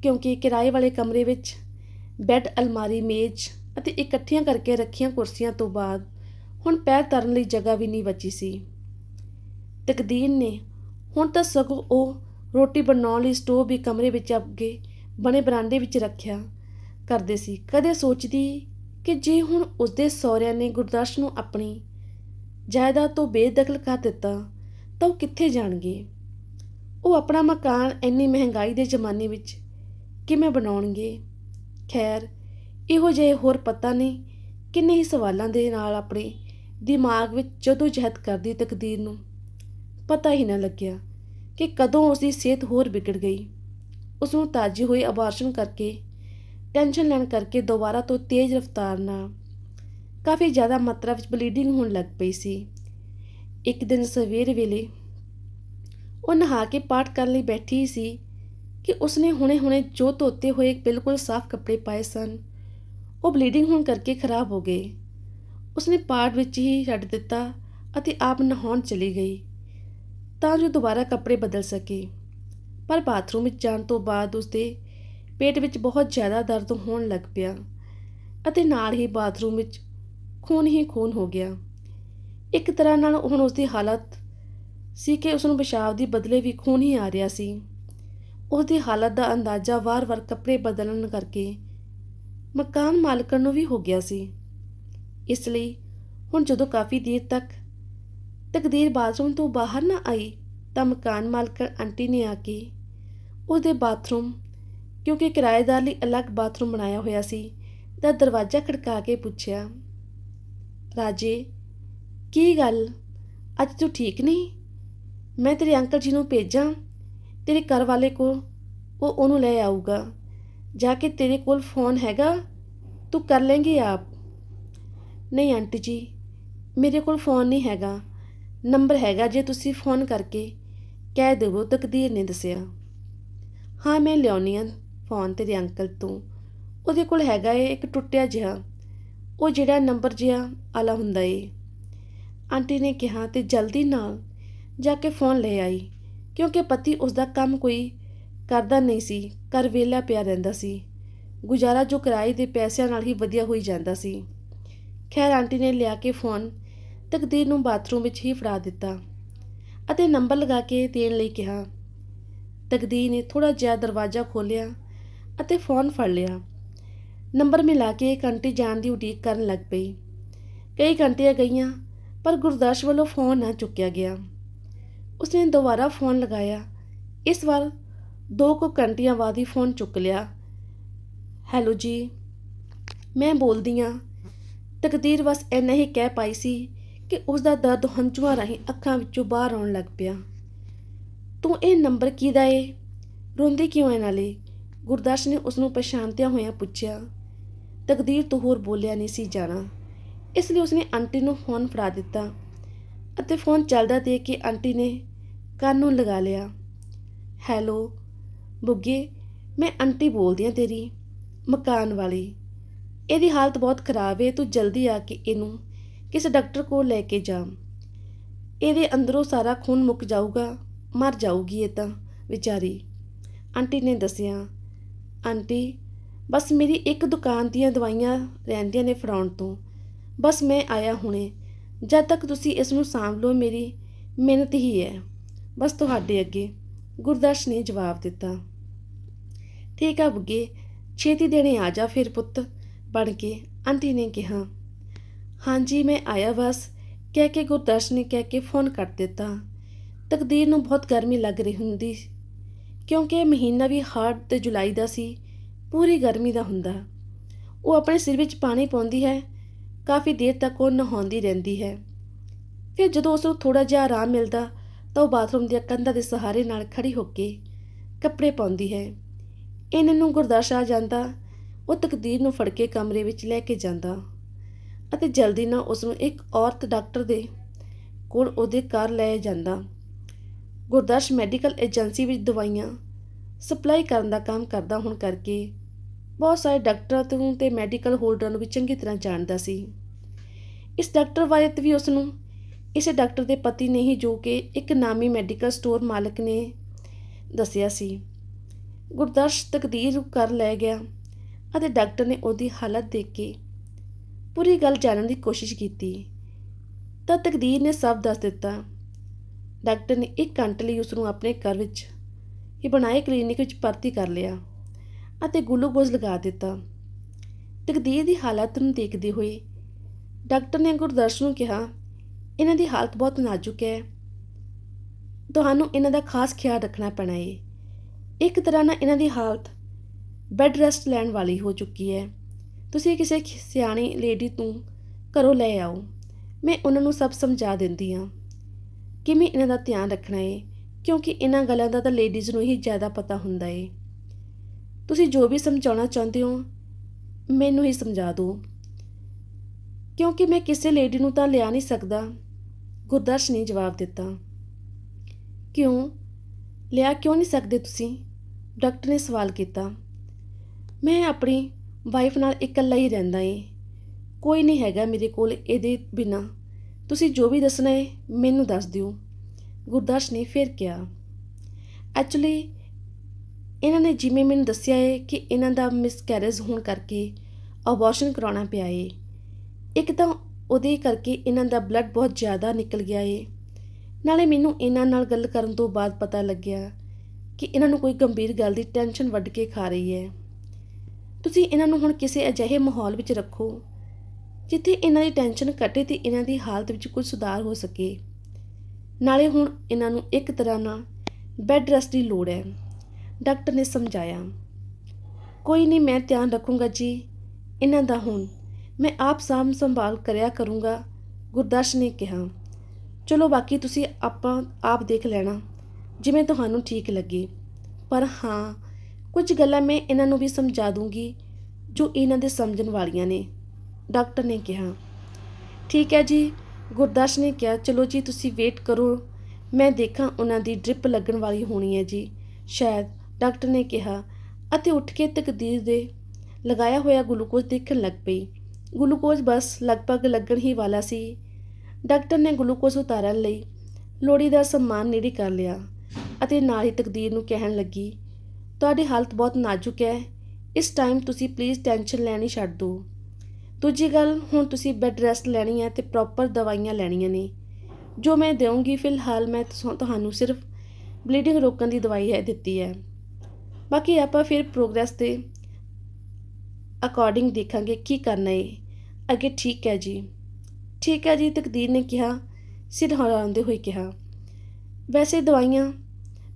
ਕਿਉਂਕਿ ਕਿਰਾਏ ਵਾਲੇ ਕਮਰੇ ਵਿੱਚ ਬੈੱਡ, ਅਲਮਾਰੀ, ਮੇਜ਼ ਅਤੇ ਇਕੱਠੀਆਂ ਕਰਕੇ ਰੱਖੀਆਂ ਕੁਰਸੀਆਂ ਤੋਂ ਬਾਅਦ ਹੁਣ ਪੈਰ ਧਰਨ ਲਈ ਜਗ੍ਹਾ ਵੀ ਨਹੀਂ ਬਚੀ ਸੀ। ਤਕਦੀਰ ਨੇ ਹੁਣ ਤਾਂ ਸਗੋਂ ਉਹ ਰੋਟੀ ਬਣਾਉਣ ਲਈ ਸਟੋਵ ਵੀ ਕਮਰੇ ਵਿੱਚ ਅੱਗੇ ਬਣੇ ਬਰਾਂਡੇ ਵਿੱਚ ਰੱਖਿਆ ਕਰਦੇ ਸੀ। ਕਦੇ ਸੋਚਦੀ ਕਿ ਜੇ ਹੁਣ ਉਸਦੇ ਸਹੁਰਿਆਂ ਨੇ ਗੁਰਦਾਸ ਨੂੰ ਆਪਣੀ ਜਾਇਦਾਦ ਤੋਂ ਬੇਦਖਲ ਕਰ ਦਿੱਤਾ, ਤਾਂ ਉਹ ਕਿੱਥੇ ਜਾਣਗੇ? ਉਹ ਆਪਣਾ ਮਕਾਨ ਇੰਨੀ ਮਹਿੰਗਾਈ ਦੇ ਜ਼ਮਾਨੇ ਵਿੱਚ ਕਿਵੇਂ ਬਣਾਉਣਗੇ? ਖੈਰ, ਇਹੋ ਜਿਹੇ ਹੋਰ ਪਤਾ ਨਹੀਂ ਕਿੰਨੇ ਹੀ ਸਵਾਲਾਂ ਦੇ ਨਾਲ ਆਪਣੇ ਦਿਮਾਗ ਵਿੱਚ ਜਦੋਂ ਜਹਿਦ ਕਰਦੀ ਤਕਦੀਰ ਨੂੰ। ਪਤਾ ਹੀ ਨਾ ਲੱਗਿਆ ਕਿ ਕਦੋਂ ਉਸ ਦੀ ਸਿਹਤ ਹੋਰ ਵਿਗੜ ਗਈ। ਉਸ ਨੂੰ ਤਾਜੀ ਹੋਈ ਅਬਾਰਸ਼ਨ ਕਰਕੇ, ਟੈਨਸ਼ਨ ਲੈਣ ਕਰਕੇ ਦੁਬਾਰਾ ਤੋਂ ਤੇਜ਼ ਰਫ਼ਤਾਰ ਨਾਲ ਕਾਫੀ ਜ਼ਿਆਦਾ ਮਾਤਰਾ ਵਿੱਚ ਬਲੀਡਿੰਗ ਹੋਣ ਲੱਗ ਪਈ ਸੀ। ਇੱਕ ਦਿਨ ਸਵੇਰ ਵੇਲੇ ਉਹ ਨਹਾ ਕੇ ਪਾਠ ਕਰਨ ਲਈ ਬੈਠੀ ਹੀ ਸੀ ਕਿ ਉਸਨੇ ਹੁਣੇ-ਹੁਣੇ ਜੋ ਧੋਤੇ ਹੋਏ ਬਿਲਕੁਲ ਸਾਫ਼ ਕੱਪੜੇ ਪਾਏ ਸਨ। ਉਹ ਬਲੀਡਿੰਗ ਹੋਣ ਕਰਕੇ ਖਰਾਬ ਹੋ ਗਏ। ਉਸਨੇ ਪਾਠ ਵਿੱਚ ਹੀ ਛੱਡ ਦਿੱਤਾ ਅਤੇ ਆਪ ਨਹਾਉਣ ਚਲੀ ਗਈ ਤਾਂ ਜੋ ਦੁਬਾਰਾ ਕੱਪੜੇ ਬਦਲ ਸਕੇ। ਪਰ ਬਾਥਰੂਮ ਵਿੱਚ ਜਾਣ ਤੋਂ ਬਾਅਦ ਉਸਦੇ ਪੇਟ ਵਿੱਚ ਬਹੁਤ ਜ਼ਿਆਦਾ ਦਰਦ ਹੋਣ ਲੱਗ ਪਿਆ ਅਤੇ ਨਾਲ ਹੀ ਬਾਥਰੂਮ ਵਿੱਚ ਖੂਨ ਹੀ ਖੂਨ ਹੋ ਗਿਆ। ਇੱਕ ਤਰ੍ਹਾਂ ਨਾਲ ਹੁਣ ਉਸਦੀ ਹਾਲਤ ਸੀ ਕਿ ਉਸ ਨੂੰ ਪਿਸ਼ਾਬ ਦੀ ਬਦਲੇ ਵੀ ਖੂਨ ਹੀ ਆ ਰਿਹਾ ਸੀ। ਉਸ ਦੀ ਹਾਲਤ ਦਾ ਅੰਦਾਜ਼ਾ ਵਾਰ-ਵਾਰ ਕੱਪੜੇ ਬਦਲਣ ਕਰਕੇ ਮਕਾਨ ਮਾਲਕਣ ਨੂੰ ਵੀ ਹੋ ਗਿਆ ਸੀ। ਇਸ ਲਈ ਹੁਣ ਜਦੋਂ ਕਾਫੀ ਦੇਰ ਤੱਕ ਤਕਦੀਰ ਬਾਥਰੂਮ ਤੋਂ ਬਾਹਰ ਨਾ ਆਈ ਤਾਂ ਮਕਾਨ ਮਾਲਕਣ ਆਂਟੀ ਨੇ ਆ ਕੇ ਉਹਦੇ ਬਾਥਰੂਮ, ਕਿਉਂਕਿ ਕਿਰਾਏਦਾਰ ਲਈ ਅਲੱਗ ਬਾਥਰੂਮ ਬਣਾਇਆ ਹੋਇਆ ਸੀ ਤਾਂ ਦਰਵਾਜ਼ਾ ਖੜਕਾ ਕੇ ਪੁੱਛਿਆ। ਰਾਜੇ, ਕੀ ਗੱਲ? ਅੱਜ ਤੂੰ ਠੀਕ ਨਹੀਂ? ਮੈਂ ਤੇਰੇ ਅੰਕਲ ਜੀ ਨੂੰ ਭੇਜਾਂ। ਤੇਰੇ ਘਰ ਵਾਲੇ ਕੋਲ ਉਹ ਉਹਨੂੰ ਲੈ ਆਊਗਾ। ਜਾ ਕੇ ਤੇਰੇ ਕੋਲ ਫੋਨ ਹੈਗਾ। ਤੂੰ ਕਰ ਲੇਂਗੀ ਆਪ। ਨਹੀਂ ਆਂਟੀ ਜੀ, ਮੇਰੇ ਕੋਲ ਫੋਨ ਨਹੀਂ ਹੈਗਾ। ਨੰਬਰ ਹੈਗਾ ਜੇ ਤੁਸੀਂ ਫੋਨ ਕਰਕੇ ਕਹਿ ਦੇਵੋ, ਤਕਦੀਰ ਨੇ ਦੱਸਿਆ। ਹਾਂ, ਮੈਂ ਲਿਆਉਣੀ ਆ ਫੋਨ ਤੇਰੇ ਅੰਕਲ ਤੋਂ। ਉਹਦੇ ਕੋਲ ਹੈਗਾ ਏ ਇੱਕ ਟੁੱਟਿਆ ਜਿਹਾ। ਉਹ ਜਿਹੜਾ ਨੰਬਰ ਜਿਹਾ ਆਲਾ ਹੁੰਦਾ ਏ। ਆਂਟੀ ਨੇ ਕਿਹਾ ਤੇ ਜਲਦੀ ਨਾਲ ਜਾ ਕੇ ਫੋਨ ਲੈ ਆਈ, ਕਿਉਂਕਿ ਪਤੀ ਉਸ ਦਾ ਕੰਮ ਕੋਈ ਕਰਦਾ ਨਹੀਂ ਸੀ, ਘਰ ਵਿਹਲਾ ਪਿਆ ਰਹਿੰਦਾ ਸੀ। ਗੁਜ਼ਾਰਾ ਜੋ ਕਿਰਾਏ ਦੇ ਪੈਸਿਆਂ ਨਾਲ ਹੀ ਵਧੀਆ ਹੋਈ ਜਾਂਦਾ ਸੀ। ਖੈਰ ਆਂਟੀ ਨੇ ਲਿਆ ਕੇ ਫੋਨ, ਤਕਦੀਰ ਨੂੰ ਬਾਥਰੂਮ ਵਿੱਚ ਹੀ ਫੜਾ ਦਿੱਤਾ ਅਤੇ ਨੰਬਰ ਲਗਾ ਕੇ ਦੇਣ ਲਈ ਕਿਹਾ। ਤਕਦੀਰ ਨੇ ਥੋੜਾ ਜਿਹਾ ਦਰਵਾਜ਼ਾ ਖੋਲ੍ਹਿਆ ਅਤੇ ਫੋਨ ਫੜ ਲਿਆ। ਨੰਬਰ ਮਿਲਾ ਕੇ ਇੱਕ ਆਂਟੀ ਜਾਣ ਦੀ ਉਡੀਕ ਕਰਨ ਲੱਗ ਪਈ। ਕਈ ਘੰਟੀਆਂ ਗਈਆਂ ਪਰ ਗੁਰਦਾਸ਼ ਵੱਲੋਂ ਫੋਨ ਨਾ ਚੁੱਕਿਆ ਗਿਆ। ਉਸਨੇ ਦੁਬਾਰਾ ਫੋਨ ਲਗਾਇਆ। ਇਸ ਵਾਰ ਦੋ ਕੁ ਘੰਟਿਆਂ ਬਾਅਦ ਹੀ ਫੋਨ ਚੁੱਕ ਲਿਆ। ਹੈਲੋ ਜੀ, ਮੈਂ ਬੋਲਦੀ ਹਾਂ ਤਕਦੀਰ ਬਸ ਇੰਨਾ ਹੀ ਕਹਿ ਪਾਈ ਸੀ ਕਿ ਉਸ ਦਾ ਦਰਦ ਹੰਝੂਆਂ ਰਾਹੀਂ ਅੱਖਾਂ ਵਿੱਚੋਂ ਬਾਹਰ ਆਉਣ ਲੱਗ ਪਿਆ। ਤੂੰ ਇਹ ਨੰਬਰ ਕਿਹਦਾ ਏ? ਰੋਂਦੀ ਕਿਉਂ ਐ ਨਾਲੇ? ਗੁਰਦਾਸ ਨੇ ਉਸ ਨੂੰ ਪਛਾਣਦਿਆਂ ਹੋਇਆਂ ਪੁੱਛਿਆ। ਤਕਦੀਰ ਤੋਂ ਹੋਰ ਬੋਲਿਆ ਨਹੀਂ ਸੀ ਜਾਣਾ। ਇਸ ਲਈ ਉਸਨੇ ਆਂਟੀ ਨੂੰ ਫੋਨ ਫੜਾ ਦਿੱਤਾ ਅਤੇ ਫੋਨ ਚੱਲਦਾ ਦੇਖ ਕੇ ਆਂਟੀ ਨੇ ਕੰਨ ਨੂੰ ਲਗਾ ਲਿਆ। ਹੈਲੋ, ਬੁੱਗੇ, ਮੈਂ ਆਂਟੀ ਬੋਲਦੀ ਆ ਤੇਰੀ, ਮਕਾਨ ਵਾਲੀ। ਇਹਦੀ ਹਾਲਤ ਬਹੁਤ ਖਰਾਬ ਏ, ਤੂੰ ਜਲਦੀ ਆ ਕੇ ਇਹਨੂੰ ਕਿਸੇ ਡਾਕਟਰ ਕੋਲ ਲੈ ਕੇ ਜਾ। ਇਹਦੇ ਅੰਦਰੋਂ ਸਾਰਾ ਖੂਨ ਮੁੱਕ ਜਾਊਗਾ, ਮਰ ਜਾਊਗੀ ਇਹ ਤਾਂ, ਵਿਚਾਰੀ। ਆਂਟੀ ਨੇ ਦੱਸਿਆ। ਆਂਟੀ ਬਸ ਮੇਰੀ ਇੱਕ ਦੁਕਾਨ ਦੀਆਂ ਦਵਾਈਆਂ ਰਹਿੰਦੀਆਂ ਨੇ ਫੜਾਉਣ ਤੋਂ। ਬਸ ਮੈਂ ਆਇਆ ਹੁਣੇ। ਜਦ ਤੱਕ ਤੁਸੀਂ ਇਸ ਨੂੰ ਸਾਂਭ ਲਓ, ਮੇਰੀ ਮਿਹਨਤ ਹੀ ਹੈ। ਬਸ ਤੁਹਾਡੇ ਅੱਗੇ ਗੁਰਦਾਸ਼ ਨੇ ਜਵਾਬ ਦਿੱਤਾ। ਠੀਕ ਆ ਬੁੱਗੇ, ਛੇਤੀ ਦੇਣੇ ਆ ਜਾ ਫਿਰ ਪੁੱਤ, ਬਣ ਕੇ, ਆਂਟੀ ਨੇ ਕਿਹਾ। ਹਾਂਜੀ, ਮੈਂ ਆਇਆ ਬਸ। ਕਹਿ ਕੇ ਗੁਰਦਾਸ਼ ਨੇ ਕਹਿ ਕੇ ਫੋਨ ਕੱਟ ਦਿੱਤਾ। ਤਕਦੀਰ ਨੂੰ ਬਹੁਤ ਗਰਮੀ ਲੱਗ ਰਹੀ ਹੁੰਦੀ ਕਿਉਂਕਿ ਇਹ ਮਹੀਨਾ ਵੀ ਹਾਰਡ ਤੇ ਜੁਲਾਈ ਦਾ ਸੀ। ਪੂਰੀ ਗਰਮੀ ਦਾ ਹੁੰਦਾ। ਉਹ ਆਪਣੇ ਸਿਰ ਵਿੱਚ ਪਾਣੀ ਪਾਉਂਦੀ ਹੈ। ਕਾਫੀ ਦੇਰ ਤੱਕ ਉਹ ਨਹਾਉਂਦੀ ਰਹਿੰਦੀ ਹੈ। ਫਿਰ ਜਦੋਂ ਉਸ ਨੂੰ ਥੋੜਾ ਜਿਹਾ ਆਰਾਮ ਮਿਲਦਾ, ਤਾਂ ਉਹ ਬਾਥਰੂਮ ਦੀਆਂ ਕੰਧਾਂ ਦੇ ਸਹਾਰੇ ਨਾਲ ਖੜੀ ਹੋ ਕੇ ਕੱਪੜੇ ਪਾਉਂਦੀ ਹੈ। ਇਹਨਾਂ ਨੂੰ ਗੁਰਦਾਸ਼ ਆ ਜਾਂਦਾ। ਉਹ ਤਕਦੀਰ ਨੂੰ ਫੜ ਕੇ ਕਮਰੇ ਵਿੱਚ ਲੈ ਕੇ ਜਾਂਦਾ ਅਤੇ ਜਲਦੀ ਨਾਲ ਉਸ ਨੂੰ ਇੱਕ ਔਰਤ ਡਾਕਟਰ ਦੇ ਕੋਲ ਉਹਦੇ ਘਰ ਲੈ ਜਾਂਦਾ। ਗੁਰਦਾਸ਼ ਮੈਡੀਕਲ ਏਜੰਸੀ ਵਿੱਚ ਦਵਾਈਆਂ ਸਪਲਾਈ ਕਰਨ ਦਾ ਕੰਮ ਕਰਦਾ ਹੁਣ ਕਰਕੇ ਬਹੁਤ ਸਾਰੇ ਡਾਕਟਰਾਂ ਤੋਂ ਤੇ ਮੈਡੀਕਲ ਹੋਲਡਰਾਂ ਨੂੰ ਵੀ ਚੰਗੀ ਤਰ੍ਹਾਂ ਜਾਣਦਾ ਸੀ। ਇਸ ਡਾਕਟਰ ਵਾਇਤ ਵੀ ਉਸ ਨੂੰ ਇਸੇ ਡਾਕਟਰ ਦੇ ਪਤੀ ਨੇ ਹੀ ਜੋ ਕਿ ਇੱਕ ਨਾਮੀ ਮੈਡੀਕਲ ਸਟੋਰ ਮਾਲਕ ਨੇ ਦੱਸਿਆ ਸੀ। ਗੁਰਦਰਸ਼ ਤਕਦੀਰ ਕਰ ਲੈ ਗਿਆ ਅਤੇ ਡਾਕਟਰ ਨੇ ਉਹਦੀ ਹਾਲਤ ਦੇਖ ਕੇ ਪੂਰੀ ਗੱਲ ਜਾਣਨ ਦੀ ਕੋਸ਼ਿਸ਼ ਕੀਤੀ। ਤਾਂ ਤਕਦੀਰ ਨੇ ਸਭ ਦੱਸ ਦਿੱਤਾ। ਡਾਕਟਰ ਨੇ ਇੱਕ ਘੰਟੇ ਲਈ ਉਸ ਨੂੰ ਆਪਣੇ ਘਰ ਵਿੱਚ ਹੀ ਬਣਾਏ ਕਲੀਨਿਕ ਵਿੱਚ ਭਰਤੀ ਕਰ ਲਿਆ। ਅਤੇ ਗਲੂਕੋਜ਼ ਲਗਾ ਦਿੱਤਾ। ਤਕਦੀਰ ਦੀ ਹਾਲਤ ਨੂੰ ਦੇਖਦੇ ਹੋਏ ਡਾਕਟਰ ਨੇ ਗੁਰਦਰਸ਼ਨ ਨੂੰ ਕਿਹਾ, ਇਹਨਾਂ ਦੀ ਹਾਲਤ ਬਹੁਤ ਨਾਜ਼ੁਕ ਹੈ। ਤੁਹਾਨੂੰ ਇਹਨਾਂ ਦਾ ਖਾਸ ਖਿਆਲ ਰੱਖਣਾ ਪੈਣਾ ਹੈ ਇੱਕ ਤਰ੍ਹਾਂ ਨਾਲ ਇਹਨਾਂ ਦੀ ਹਾਲਤ ਬੈੱਡ ਰੈਸਟ ਲੈਣ ਵਾਲੀ ਹੋ ਚੁੱਕੀ ਹੈ। ਤੁਸੀਂ ਕਿਸੇ ਖ- ਸਿਆਣੀ ਲੇਡੀ ਤੋਂ ਘਰੋਂ ਲੈ ਆਓ। ਮੈਂ ਉਹਨਾਂ ਨੂੰ ਸਭ ਸਮਝਾ ਦਿੰਦੀ ਹਾਂ ਕਿਵੇਂ ਇਹਨਾਂ ਦਾ ਧਿਆਨ ਰੱਖਣਾ ਹੈ ਕਿਉਂਕਿ ਇਹਨਾਂ ਗੱਲਾਂ ਦਾ ਤਾਂ ਲੇਡੀਜ਼ ਨੂੰ ਹੀ ਜ਼ਿਆਦਾ ਪਤਾ ਹੁੰਦਾ ਹੈ ਤੁਸੀਂ ਜੋ ਵੀ ਸਮਝਾਉਣਾ ਚਾਹੁੰਦੇ ਹੋ, ਮੈਨੂੰ ਹੀ ਸਮਝਾ ਦਿਓ। ਕਿਉਂਕਿ ਮੈਂ ਕਿਸੇ ਲੇਡੀ ਨੂੰ ਤਾਂ ਲਿਆ ਨਹੀਂ ਸਕਦਾ। ਗੁਰਦਰਸ਼ ਨੇ ਜਵਾਬ ਦਿੱਤਾ। ਕਿਉਂ? ਲਿਆ ਕਿਉਂ ਨਹੀਂ ਸਕਦੇ ਤੁਸੀਂ? ਡਾਕਟਰ ਨੇ ਸਵਾਲ ਕੀਤਾ। ਮੈਂ ਆਪਣੀ ਵਾਈਫ ਨਾਲ ਇਕੱਲਾ ਹੀ ਰਹਿੰਦਾ ਏ। ਕੋਈ ਨਹੀਂ ਹੈਗਾ ਮੇਰੇ ਕੋਲ ਇਹਦੇ ਬਿਨਾ। ਤੁਸੀਂ ਜੋ ਵੀ ਦੱਸਣਾ ਏ, ਮੈਨੂੰ ਦੱਸ ਦਿਓ। ਗੁਰਦਾਸ ਨੇ ਫਿਰ ਕਿਹਾ। ਐਕਚੁਅਲੀ ਇਹਨਾਂ ਨੇ ਜਿਵੇਂ ਮੈਨੂੰ ਦੱਸਿਆ ਹੈ ਕਿ ਇਹਨਾਂ ਦਾ ਮਿਸਕੈਰੇਜ ਹੋਣ ਕਰਕੇ ਅਬੋਰਸ਼ਨ ਕਰਾਉਣਾ ਪਿਆ ਏ। ਇੱਕ ਤਾਂ ਉਹਦੇ ਕਰਕੇ ਇਹਨਾਂ ਦਾ ਬਲੱਡ ਬਹੁਤ ਜ਼ਿਆਦਾ ਨਿਕਲ ਗਿਆ ਏ। ਨਾਲੇ ਮੈਨੂੰ ਇਹਨਾਂ ਨਾਲ ਗੱਲ ਕਰਨ ਤੋਂ ਬਾਅਦ ਪਤਾ ਲੱਗਿਆ ਕਿ ਇਹਨਾਂ ਨੂੰ ਕੋਈ ਗੰਭੀਰ ਗੱਲ ਦੀ ਟੈਨਸ਼ਨ ਵੱਢ ਕੇ ਖਾ ਰਹੀ ਹੈ ਤੁਸੀਂ ਇਹਨਾਂ ਨੂੰ ਹੁਣ ਕਿਸੇ ਅਜਿਹੇ ਮਾਹੌਲ ਵਿੱਚ ਰੱਖੋ, ਜਿੱਥੇ ਇਹਨਾਂ ਦੀ ਟੈਨਸ਼ਨ ਘਟੇ ਤੇ ਇਹਨਾਂ ਦੀ ਹਾਲਤ ਵਿੱਚ ਕੁਝ ਸੁਧਾਰ ਹੋ ਸਕੇ। ਨਾਲੇ ਹੁਣ ਇਹਨਾਂ ਨੂੰ ਇੱਕ ਤਰ੍ਹਾਂ ਨਾਲ ਬੈੱਡ ਰੈਸਟ ਦੀ ਲੋੜ ਹੈ। ਡਾਕਟਰ ਨੇ ਸਮਝਾਇਆ, ਕੋਈ ਨਹੀਂ, ਮੈਂ ਧਿਆਨ ਰੱਖੂੰਗਾ ਜੀ। ਇਹਨਾਂ ਦਾ ਹੁਣ ਮੈਂ ਆਪ ਸਾਂਭ ਸੰਭਾਲ ਕਰਿਆ ਕਰੂੰਗਾ, ਗੁਰਦਾਸ਼ ਨੇ ਕਿਹਾ। ਚਲੋ, ਬਾਕੀ ਤੁਸੀਂ ਆਪਾਂ ਆਪ ਦੇਖ ਲੈਣਾ, ਜਿਵੇਂ ਤੁਹਾਨੂੰ ਠੀਕ ਲੱਗੇ। ਪਰ ਹਾਂ, ਕੁਝ ਗੱਲਾਂ ਮੈਂ ਇਹਨਾਂ ਨੂੰ ਵੀ ਸਮਝਾ ਦੂੰਗੀ, ਜੋ ਇਹਨਾਂ ਦੇ ਸਮਝਣ ਵਾਲੀਆਂ ਨੇ, ਡਾਕਟਰ ਨੇ ਕਿਹਾ। ਠੀਕ ਹੈ ਜੀ, ਗੁਰਦਾਸ਼ ਨੇ ਕਿਹਾ। ਚਲੋ ਜੀ, ਤੁਸੀਂ ਵੇਟ ਕਰੋ। ਮੈਂ ਦੇਖਾਂ ਉਹਨਾਂ ਦੀ ਡ੍ਰਿਪ ਲੱਗਣ ਵਾਲੀ ਹੋਣੀ ਹੈ ਜੀ, ਸ਼ਾਇਦ ਡਾਕਟਰ ਨੇ ਕਿਹਾ ਅਤੇ ਉੱਠ ਕੇ ਤਕਦੀਰ ਦੇ ਲਗਾਇਆ ਹੋਇਆ ਗਲੂਕੋਜ਼ ਦੇਖਣ ਲੱਗ ਪਈ। ਗਲੂਕੋਜ਼ ਬਸ ਲਗਭਗ ਲੱਗਣ ਹੀ ਵਾਲਾ ਸੀ। ਡਾਕਟਰ ਨੇ ਗਲੂਕੋਜ਼ ਉਤਾਰਨ ਲਈ ਲੋੜੀ ਦਾ ਸਨਮਾਨ ਨੇੜੇ ਕਰ ਲਿਆ ਅਤੇ ਨਾਲ ਹੀ ਤਕਦੀਰ ਨੂੰ ਕਹਿਣ ਲੱਗੀ, ਤੁਹਾਡੀ ਹਾਲਤ ਬਹੁਤ ਨਾਜ਼ੁਕ ਹੈ। ਇਸ ਟਾਈਮ ਤੁਸੀਂ ਪਲੀਜ਼ ਟੈਨਸ਼ਨ ਲੈਣੀ ਛੱਡ ਦਿਓ। ਦੂਜੀ ਗੱਲ, ਹੁਣ ਤੁਸੀਂ ਬੈੱਡ ਰੈਸਟ ਲੈਣੀ ਹੈ ਤੇ ਪ੍ਰੋਪਰ ਦਵਾਈਆਂ ਲੈਣੀਆਂ ਨੇ। ਜੋ ਮੈਂ ਦੇਵਾਂਗੀ ਫਿਲਹਾਲ ਮੈਂ ਤੁਸ- ਤੁਹਾਨੂੰ ਸਿਰਫ ਬਲੀਡਿੰਗ ਰੋਕਣ ਦੀ ਦਵਾਈ ਹੈ ਦਿੱਤੀ ਹੈ। ਬਾਕੀ ਆਪਾਂ ਫਿਰ ਪ੍ਰੋਗਰੈਸ ਦੇ ਅਕੋਰਡਿੰਗ ਦੇਖਾਂਗੇ ਕੀ ਕਰਨਾ ਹੈ ਅੱਗੇ ਠੀਕ ਹੈ ਜੀ। ਠੀਕ ਹੈ ਜੀ, ਤਕਦੀਰ ਨੇ ਕਿਹਾ, ਸਿਰ ਹਿਲਾਉਂਦੇ ਹੋਏ ਕਿਹਾ। ਵੈਸੇ ਦਵਾਈਆਂ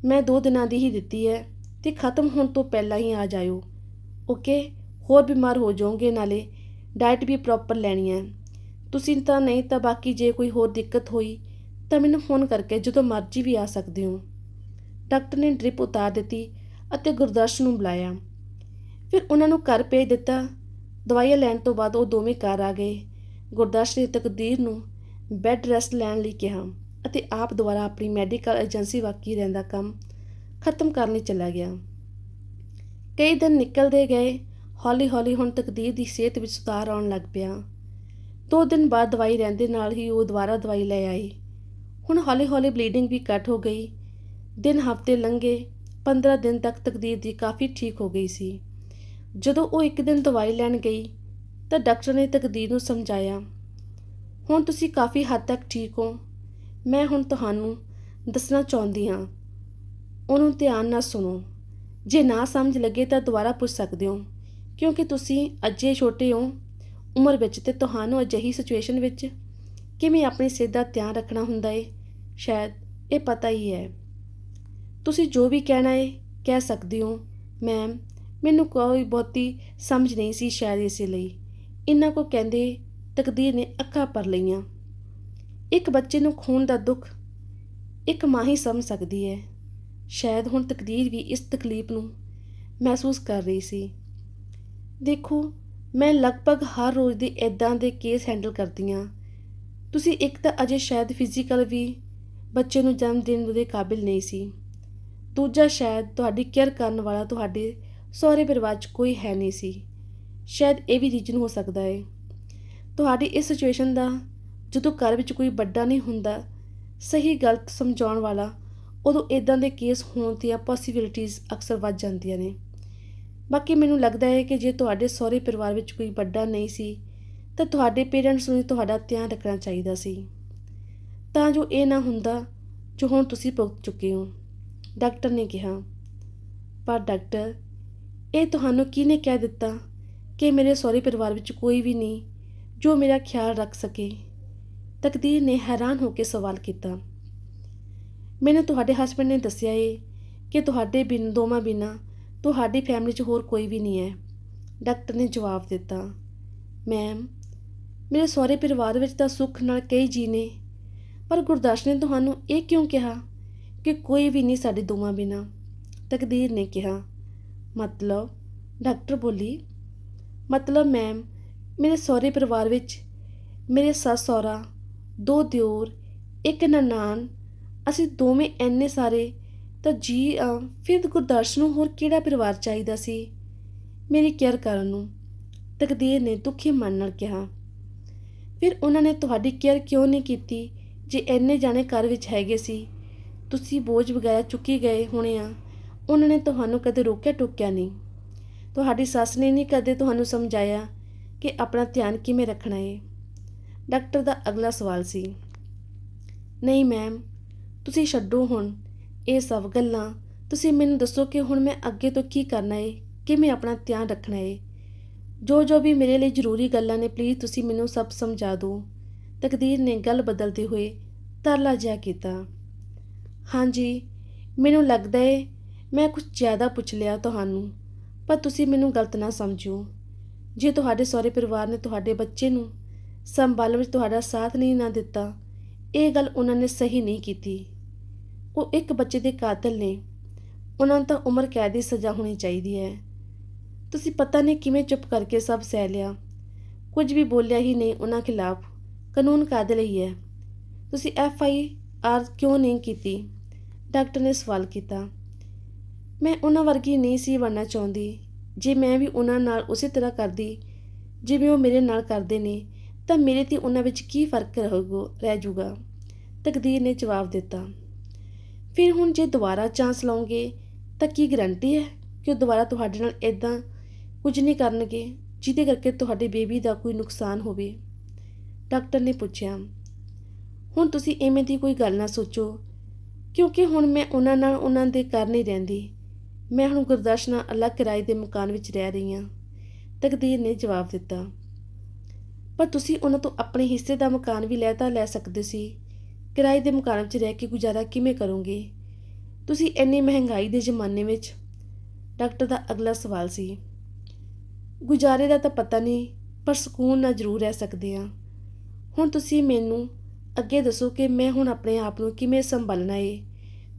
ਮੈਂ ਦੋ ਦਿਨਾਂ ਦੀ ਹੀ ਦਿੱਤੀ ਹੈ ਤੇ ਖਤਮ ਹੋਣ ਤੋਂ ਪਹਿਲਾਂ ਹੀ ਆ ਜਾਇਓ। ਓਕੇ? ਹੋਰ ਬਿਮਾਰ ਹੋ ਜਾਓਗੇ, ਨਾਲੇ ਡਾਈਟ ਵੀ ਪ੍ਰੋਪਰ ਲੈਣੀ ਹੈ। ਤੁਸੀਂ ਤਾਂ ਨਹੀਂ ਤਾਂ ਬਾਕੀ ਜੇ ਕੋਈ ਹੋਰ ਦਿੱਕਤ ਹੋਈ ਤਾਂ ਮੈਨੂੰ ਫੋਨ ਕਰਕੇ ਜਦੋਂ ਮਰਜ਼ੀ ਵੀ ਆ ਸਕਦੇ ਹੋ। ਡਾਕਟਰ ਨੇ ਡ੍ਰਿਪ ਉਤਾਰ ਦਿੱਤੀ। ਅਤੇ ਗੁਰਦਰਸ਼ਨ ਨੂੰ ਬੁਲਾਇਆ। ਫਿਰ ਉਹਨਾਂ ਨੂੰ ਘਰ ਭੇਜ ਦਿੱਤਾ। ਦਵਾਈਆਂ ਲੈਣ ਤੋਂ ਬਾਅਦ ਉਹ ਦੋਵੇਂ ਘਰ ਆ ਗਏ। ਗੁਰਦਰਸ਼ ਨੇ ਤਕਦੀਰ ਨੂੰ ਬੈੱਡ ਰੈਸਟ ਲੈਣ ਲਈ ਕਿਹਾ ਅਤੇ ਆਪ ਦੁਆਰਾ ਆਪਣੀ ਮੈਡੀਕਲ ਏਜੰਸੀ ਵਾਕੀ ਰਹਿੰਦਾ ਕੰਮ ਖਤਮ ਕਰਨ ਲਈ ਚਲਾ ਗਿਆ। ਕਈ ਦਿਨ ਨਿਕਲਦੇ ਗਏ। ਹੌਲੀ-ਹੌਲੀ ਹੁਣ ਤਕਦੀਰ ਦੀ ਸਿਹਤ ਵਿੱਚ ਸੁਧਾਰ ਆਉਣ ਲੱਗ ਪਿਆ। ਦੋ ਦਿਨ ਬਾਅਦ ਦਵਾਈ ਰਹਿੰਦੇ ਨਾਲ ਹੀ ਉਹ ਦੁਬਾਰਾ ਦਵਾਈ ਲੈ ਆਈ। ਹੁਣ ਹੌਲੀ-ਹੌਲੀ ਬਲੀਡਿੰਗ ਵੀ ਘੱਟ ਹੋ ਗਈ। ਦਿਨ ਹਫ਼ਤੇ ਲੰਘੇ। 15 ਦਿਨ ਤੱਕ ਤਕਦੀਰ ਦੀ ਕਾਫੀ ਠੀਕ ਹੋ ਗਈ ਸੀ। ਜਦੋਂ ਉਹ ਇੱਕ ਦਿਨ ਦਵਾਈ ਲੈਣ ਗਈ, ਤਾਂ ਡਾਕਟਰ ਨੇ ਤਕਦੀਰ ਨੂੰ ਸਮਝਾਇਆ, ਹੁਣ ਤੁਸੀਂ ਕਾਫੀ ਹੱਦ ਤੱਕ ਠੀਕ ਹੋ। ਮੈਂ ਹੁਣ ਤੁਹਾਨੂੰ ਦੱਸਣਾ ਚਾਹੁੰਦੀ ਹਾਂ। ਉਹਨੂੰ ਧਿਆਨ ਨਾਲ ਸੁਣੋ। ਜੇ ਨਾ ਸਮਝ ਲੱਗੇ ਤਾਂ ਦੁਬਾਰਾ ਪੁੱਛ ਸਕਦੇ ਹੋ, ਕਿਉਂਕਿ ਤੁਸੀਂ ਅਜੇ ਛੋਟੇ ਹੋ। ਉਮਰ ਵਿੱਚ ਤੇ ਤੁਹਾਨੂੰ ਅਜਿਹੀ ਸਿਚੁਏਸ਼ਨ ਵਿੱਚ ਕਿਵੇਂ ਆਪਣੀ ਸਿਹਤ ਦਾ ਧਿਆਨ ਰੱਖਣਾ ਹੁੰਦਾ ਏ? ਸ਼ਾਇਦ ਇਹ ਪਤਾ ਹੀ ਹੈ। ਤੁਸੀਂ ਜੋ ਵੀ ਕਹਿਣਾ ਹੈ ਕਹਿ ਸਕਦੇ ਹੋ। ਮੈਮ ਮੈਨੂੰ ਕੋਈ ਬਹੁਤੀ ਸਮਝ ਨਹੀਂ ਸੀ ਸ਼ਾਇਦ ਇਸੇ ਲਈ। ਇਹਨਾਂ ਕੋ ਕਹਿੰਦੇ, ਤਕਦੀਰ ਨੇ ਅੱਖਾਂ ਭਰ ਲਈਆਂ। ਇੱਕ ਬੱਚੇ ਨੂੰ ਖੂਨ ਦਾ ਦੁੱਖ, ਇੱਕ ਮਾਂ ਹੀ ਸਮਝ ਸਕਦੀ ਹੈ। ਸ਼ਾਇਦ ਹੁਣ ਤਕਦੀਰ ਵੀ ਇਸ ਤਕਲੀਫ ਨੂੰ ਮਹਿਸੂਸ ਕਰ ਰਹੀ ਸੀ। ਦੇਖੋ, ਮੈਂ ਲਗਭਗ ਹਰ ਰੋਜ਼ ਦੇ ਇਦਾਂ ਦੇ ਕੇਸ ਹੈਂਡਲ ਕਰਦੀ ਹਾਂ। ਤੁਸੀਂ ਇੱਕ ਤਾਂ ਅਜੇ ਸ਼ਾਇਦ ਫਿਜ਼ੀਕਲ ਵੀ ਬੱਚੇ ਨੂੰ ਜਨਮ ਦੇਣ ਦੇ ਕਾਬਿਲ ਨਹੀਂ ਸੀ। ਦੂਜਾ ਸ਼ਾਇਦ ਤੁਹਾਡੀ ਕੇਅਰ ਕਰਨ ਵਾਲਾ ਤੁਹਾਡੇ ਸਹੁਰੇ ਪਰਿਵਾਰ 'ਚ ਕੋਈ ਹੈ ਨਹੀਂ ਸੀ। ਸ਼ਾਇਦ ਇਹ ਵੀ ਰੀਜਨ ਹੋ ਸਕਦਾ ਹੈ ਤੁਹਾਡੀ ਇਸ ਸਿਚੁਏਸ਼ਨ ਦਾ ਜਦੋਂ ਘਰ ਵਿੱਚ ਕੋਈ ਵੱਡਾ ਨਹੀਂ ਹੁੰਦਾ, ਸਹੀ ਗਲਤ ਸਮਝਾਉਣ ਵਾਲਾ, ਉਦੋਂ ਇਦਾਂ ਦੇ ਕੇਸ ਹੋਣ ਦੀਆਂ ਪੋਸਿਬਿਲਿਟੀਜ਼ ਅਕਸਰ ਵੱਧ ਜਾਂਦੀਆਂ ਨੇ। ਬਾਕੀ ਮੈਨੂੰ ਲੱਗਦਾ ਹੈ ਕਿ ਜੇ ਤੁਹਾਡੇ ਸਹੁਰੇ ਪਰਿਵਾਰ ਵਿੱਚ ਕੋਈ ਵੱਡਾ ਨਹੀਂ ਸੀ, ਤਾਂ ਤੁਹਾਡੇ ਪੇਰੈਂਟਸ ਨੂੰ ਤੁਹਾਡਾ ਧਿਆਨ ਰੱਖਣਾ ਚਾਹੀਦਾ ਸੀ। ਤਾਂ ਜੋ ਇਹ ਨਾ ਹੁੰਦਾ ਜੋ ਹੁਣ ਤੁਸੀਂ ਭੁਗਤ ਚੁੱਕੇ ਹੋ। ਡਾਕਟਰ ਨੇ ਕਿਹਾ, ਪਰ ਡਾਕਟਰ, ਇਹ ਤੁਹਾਨੂੰ ਕਿਹਨੇ ਕਹਿ ਦਿੱਤਾ ਕਿ ਮੇਰੇ ਸਹੁਰੇ ਪਰਿਵਾਰ ਵਿੱਚ ਕੋਈ ਵੀ ਨਹੀਂ, ਜੋ ਮੇਰਾ ਖਿਆਲ ਰੱਖ ਸਕੇ? ਤਕਦੀਰ ਨੇ ਹੈਰਾਨ ਹੋ ਕੇ ਸਵਾਲ ਕੀਤਾ। ਮੈਨੂੰ ਤੁਹਾਡੇ ਹਸਬੰਡ ਨੇ ਦੱਸਿਆ ਏ ਕਿ ਤੁਹਾਡੇ ਬਿਨ, ਦੋਵਾਂ ਬਿਨਾਂ ਤੁਹਾਡੀ ਫੈਮਿਲੀ 'ਚ ਹੋਰ ਕੋਈ ਵੀ ਨਹੀਂ ਹੈ। ਡਾਕਟਰ ਨੇ ਜਵਾਬ ਦਿੱਤਾ ਮੈਮ ਮੇਰੇ ਸਹੁਰੇ ਪਰਿਵਾਰ ਵਿੱਚ ਤਾਂ ਸੁੱਖ ਨਾਲ ਕਈ ਜੀ ਨੇ, ਪਰ ਗੁਰਦਾਸ਼ ਨੇ ਤੁਹਾਨੂੰ ਇਹ ਕਿਉਂ ਕਿਹਾ? ਕਿ ਕੋਈ ਵੀ ਨਹੀਂ ਸਾਡੇ ਦੋਵਾਂ ਬਿਨਾਂ। ਤਕਦੀਰ ਨੇ ਕਿਹਾ, ਮਤਲਬ ਡਾਕਟਰ ਬੋਲੀ, ਮਤਲਬ ਮੈਮ ਮੇਰੇ ਸਹੁਰੇ ਪਰਿਵਾਰ ਵਿੱਚ ਮੇਰੇ ਸੱਸ ਸਹੁਰਾ, ਦੋ ਦਿਓਰ, ਇੱਕ ਨਨਾਣ, ਅਸੀਂ ਦੋਵੇਂ ਐਨੇ ਸਾਰੇ, ਤਾਂ ਜੀ ਆ ਫਿਰ ਗੁਰਦਰਸ਼ ਨੂੰ ਹੋਰ ਕਿਹੜਾ ਪਰਿਵਾਰ ਚਾਹੀਦਾ ਸੀ? ਮੇਰੀ ਕੇਅਰ ਕਰਨ ਨੂੰ, ਤਕਦੀਰ ਨੇ ਦੁਖੀ ਮਨ ਨਾਲ ਕਿਹਾ। ਫਿਰ ਉਹਨਾਂ ਨੇ ਤੁਹਾਡੀ ਕੇਅਰ ਕਿਉਂ ਨਹੀਂ ਕੀਤੀ, ਜੇ ਐਨੇ ਜਾਣੇ ਘਰ ਵਿੱਚ ਹੈਗੇ ਸੀ? ਤੁਸੀਂ ਬੋਝ ਵਗੈਰਾ ਚੁੱਕੀ ਗਏ ਹੋਣੇ ਆ। ਉਹਨਾਂ ਨੇ ਤੁਹਾਨੂੰ ਕਦੇ ਰੋਕਿਆ ਟੋਕਿਆ ਨਹੀਂ। ਤੁਹਾਡੀ ਸੱਸ ਨੇ ਨਹੀਂ ਕਦੇ ਤੁਹਾਨੂੰ ਸਮਝਾਇਆ ਕਿ ਆਪਣਾ ਧਿਆਨ ਕਿਵੇਂ ਰੱਖਣਾ ਹੈ ਡਾਕਟਰ ਦਾ ਅਗਲਾ ਸਵਾਲ ਸੀ। ਨਹੀਂ ਮੈਮ, ਤੁਸੀਂ ਛੱਡੋ ਹੁਣ ਇਹ ਸਭ ਗੱਲਾਂ। ਤੁਸੀਂ ਮੈਨੂੰ ਦੱਸੋ ਕਿ ਹੁਣ ਮੈਂ ਅੱਗੇ ਤੋਂ ਕੀ ਕਰਨਾ ਹੈ ਕਿਵੇਂ ਆਪਣਾ ਧਿਆਨ ਰੱਖਣਾ ਹੈ ਜੋ ਜੋ ਵੀ ਮੇਰੇ ਲਈ ਜ਼ਰੂਰੀ ਗੱਲਾਂ ਨੇ ਪਲੀਜ਼ ਤੁਸੀਂ ਮੈਨੂੰ ਸਭ ਸਮਝਾ ਦਿਓ। ਤਕਦੀਰ ਨੇ ਗੱਲ ਬਦਲਦੇ ਹੋਏ ਤਰਲਾ ਜਿਹਾ ਕੀਤਾ। ਹਾਂਜੀ, ਮੈਨੂੰ ਲੱਗਦਾ ਏ, ਮੈਂ ਕੁਝ ਜ਼ਿਆਦਾ ਪੁੱਛ ਲਿਆ ਤੁਹਾਨੂੰ, ਪਰ ਤੁਸੀਂ ਮੈਨੂੰ ਗਲਤ ਨਾ ਸਮਝੋ ਜੇ ਤੁਹਾਡੇ ਸਹੁਰੇ ਪਰਿਵਾਰ ਨੇ ਤੁਹਾਡੇ ਬੱਚੇ ਨੂੰ ਸੰਭਾਲਣ ਵਿੱਚ ਤੁਹਾਡਾ ਸਾਥ ਨਹੀਂ ਨਾ ਦਿੱਤਾ, ਇਹ ਗੱਲ ਉਹਨਾਂ ਨੇ ਸਹੀ ਨਹੀਂ ਕੀਤੀ। ਉਹ ਇੱਕ ਬੱਚੇ ਦੇ ਕਾਤਲ ਨੇ, ਉਹਨਾਂ ਨੂੰ ਤਾਂ ਉਮਰ ਕੈਦ ਦੀ ਸਜ਼ਾ ਹੋਣੀ ਚਾਹੀਦੀ ਹੈ। ਤੁਸੀਂ ਪਤਾ ਨਹੀਂ ਕਿਵੇਂ ਚੁੱਪ ਕਰਕੇ ਸਭ ਸਹਿ ਲਿਆ। ਕੁਝ ਵੀ ਬੋਲਿਆ ਹੀ ਨਹੀਂ ਉਹਨਾਂ ਖਿਲਾਫ, ਕਾਨੂੰਨ ਕਾਦੇ ਲਈ ਹੈ? ਤੁਸੀਂ ਐਫ ਆਈ ਆਰ ਕਿਉਂ ਨਹੀਂ ਕੀਤੀ? ਡਾਕਟਰ ਨੇ ਸਵਾਲ ਕੀਤਾ, ਮੈਂ ਉਹਨਾਂ ਵਰਗੀ ਨਹੀਂ ਸੀ ਬਣਨਾ ਚਾਹੁੰਦੀ। ਜੇ ਮੈਂ ਵੀ ਉਹਨਾਂ ਨਾਲ ਉਸੇ ਤਰ੍ਹਾਂ ਕਰਦੀ ਜਿਵੇਂ ਉਹ ਮੇਰੇ ਨਾਲ ਕਰਦੇ ਨੇ, ਤਾਂ ਮੇਰੇ ਤੇ ਉਹਨਾਂ ਵਿੱਚ ਕੀ ਫ਼ਰਕ ਰਹੂਗਾ, ਰਹਿ ਜਾਊਗਾ। ਤਕਦੀਰ ਨੇ ਜਵਾਬ ਦਿੱਤਾ, ਫਿਰ ਹੁਣ ਜੇ ਦੁਬਾਰਾ ਚਾਂਸ ਲਓਗੇ ਤਾਂ ਕੀ ਗਰੰਟੀ ਹੈ ਕਿ ਉਹ ਦੁਬਾਰਾ ਤੁਹਾਡੇ ਨਾਲ ਇਦਾਂ ਕੁਝ ਨਹੀਂ ਕਰਨਗੇ, ਜਿਹਦੇ ਕਰਕੇ ਤੁਹਾਡੇ ਬੇਬੀ ਦਾ ਕੋਈ ਨੁਕਸਾਨ ਹੋਵੇ? ਡਾਕਟਰ ਨੇ ਪੁੱਛਿਆ, ਹੁਣ ਤੁਸੀਂ ਐਵੇਂ ਦੀ ਕੋਈ ਗੱਲ ਨਾ ਸੋਚੋ ਕਿਉਂਕਿ ਹੁਣ ਮੈਂ ਉਹਨਾਂ ਨਾਲ ਉਹਨਾਂ ਦੇ ਘਰ ਨਹੀਂ ਰਹਿੰਦੀ। ਮੈਂ ਹੁਣ ਗੁਰਦਸ ਨਾਲ ਅਲੱਗ ਕਿਰਾਏ ਦੇ ਮਕਾਨ ਵਿੱਚ ਰਹਿ ਰਹੀ ਹਾਂ। ਤਕਦੀਰ ਨੇ ਜਵਾਬ ਦਿੱਤਾ। ਪਰ ਤੁਸੀਂ ਉਹਨਾਂ ਤੋਂ ਆਪਣੇ ਹਿੱਸੇ ਦਾ ਮਕਾਨ ਵੀ ਲੈ ਤਾਂ ਲੈ ਸਕਦੇ ਸੀ। ਕਿਰਾਏ ਦੇ ਮਕਾਨ ਵਿੱਚ ਰਹਿ ਕੇ ਗੁਜ਼ਾਰਾ ਕਿਵੇਂ ਕਰੋਗੇ? ਤੁਸੀਂ ਇੰਨੀ ਮਹਿੰਗਾਈ ਦੇ ਜ਼ਮਾਨੇ ਵਿੱਚ? ਡਾਕਟਰ ਦਾ ਅਗਲਾ ਸਵਾਲ ਸੀ। ਗੁਜ਼ਾਰੇ ਦਾ ਤਾਂ ਪਤਾ ਨਹੀਂ, ਪਰ ਸਕੂਨ ਨਾਲ ਜ਼ਰੂਰ ਰਹਿ ਸਕਦੇ ਆ ਹੁਣ ਤੁਸੀਂ ਮੈਨੂੰ ਅੱਗੇ ਦੱਸੋ ਕਿ ਮੈਂ ਹੁਣ ਆਪਣੇ ਆਪ ਨੂੰ ਕਿਵੇਂ ਸੰਭਾਲਣਾ ਏ?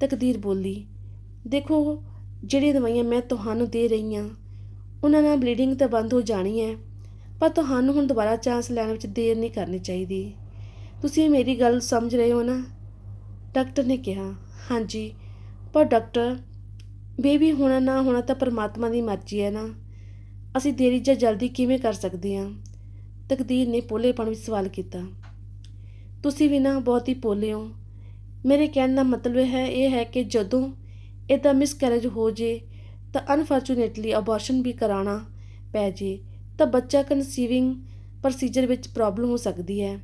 ਤਕਦੀਰ ਬੋਲੀ, ਦੇਖੋ, ਜਿਹੜੀਆਂ ਦਵਾਈਆਂ ਮੈਂ ਤੁਹਾਨੂੰ ਦੇ ਰਹੀ ਹਾਂ ਉਹਨਾਂ ਨਾਲ ਬਲੀਡਿੰਗ ਤਾਂ ਬੰਦ ਹੋ ਜਾਣੀ ਹੈ ਪਰ ਤੁਹਾਨੂੰ ਹੁਣ ਦੁਬਾਰਾ ਚਾਂਸ ਲੈਣ ਵਿੱਚ ਦੇਰ ਨਹੀਂ ਕਰਨੀ ਚਾਹੀਦੀ। ਤੁਸੀਂ ਮੇਰੀ ਗੱਲ ਸਮਝ ਰਹੇ ਹੋ ਨਾ? ਡਾਕਟਰ ਨੇ ਕਿਹਾ, ਹਾਂਜੀ, ਪਰ ਡਾਕਟਰ, ਬੇਬੀ ਹੋਣਾ ਨਾ ਹੋਣਾ ਤਾਂ ਪਰਮਾਤਮਾ ਦੀ ਮਰਜ਼ੀ ਹੈ ਨਾ। ਅਸੀਂ ਦੇਰੀ ਜਾਂ ਜਲਦੀ ਕਿਵੇਂ ਕਰ ਸਕਦੇ ਹਾਂ ਤਕਦੀਰ ਨੇ ਪੋਲੇਪਣ ਵਿੱਚ ਸਵਾਲ ਕੀਤਾ। ਤੁਸੀਂ ਵੀ ਨਾ ਬਹੁਤ ਹੀ ਪੋਲੇ ਹੋ। ਮੇਰੇ ਕਹਿਣ ਦਾ ਮਤਲਬ ਹੈ, ਇਹ ਹੈ ਕਿ ਜਦੋਂ ਇਹਦਾ ਮਿਸਕੈਰੇਜ ਹੋ ਜੇ, ਤਾਂ ਅਨਫੋਰਚੂਨੇਟਲੀ ਅਬੋਰਸ਼ਨ ਵੀ ਕਰਾਉਣਾ ਪੈ ਜੇ, ਤਾਂ ਬੱਚਾ ਕਨਸੀਵਿੰਗ ਪ੍ਰੋਸੀਜਰ ਵਿੱਚ ਪ੍ਰੋਬਲਮ ਹੋ ਸਕਦੀ ਹੈ।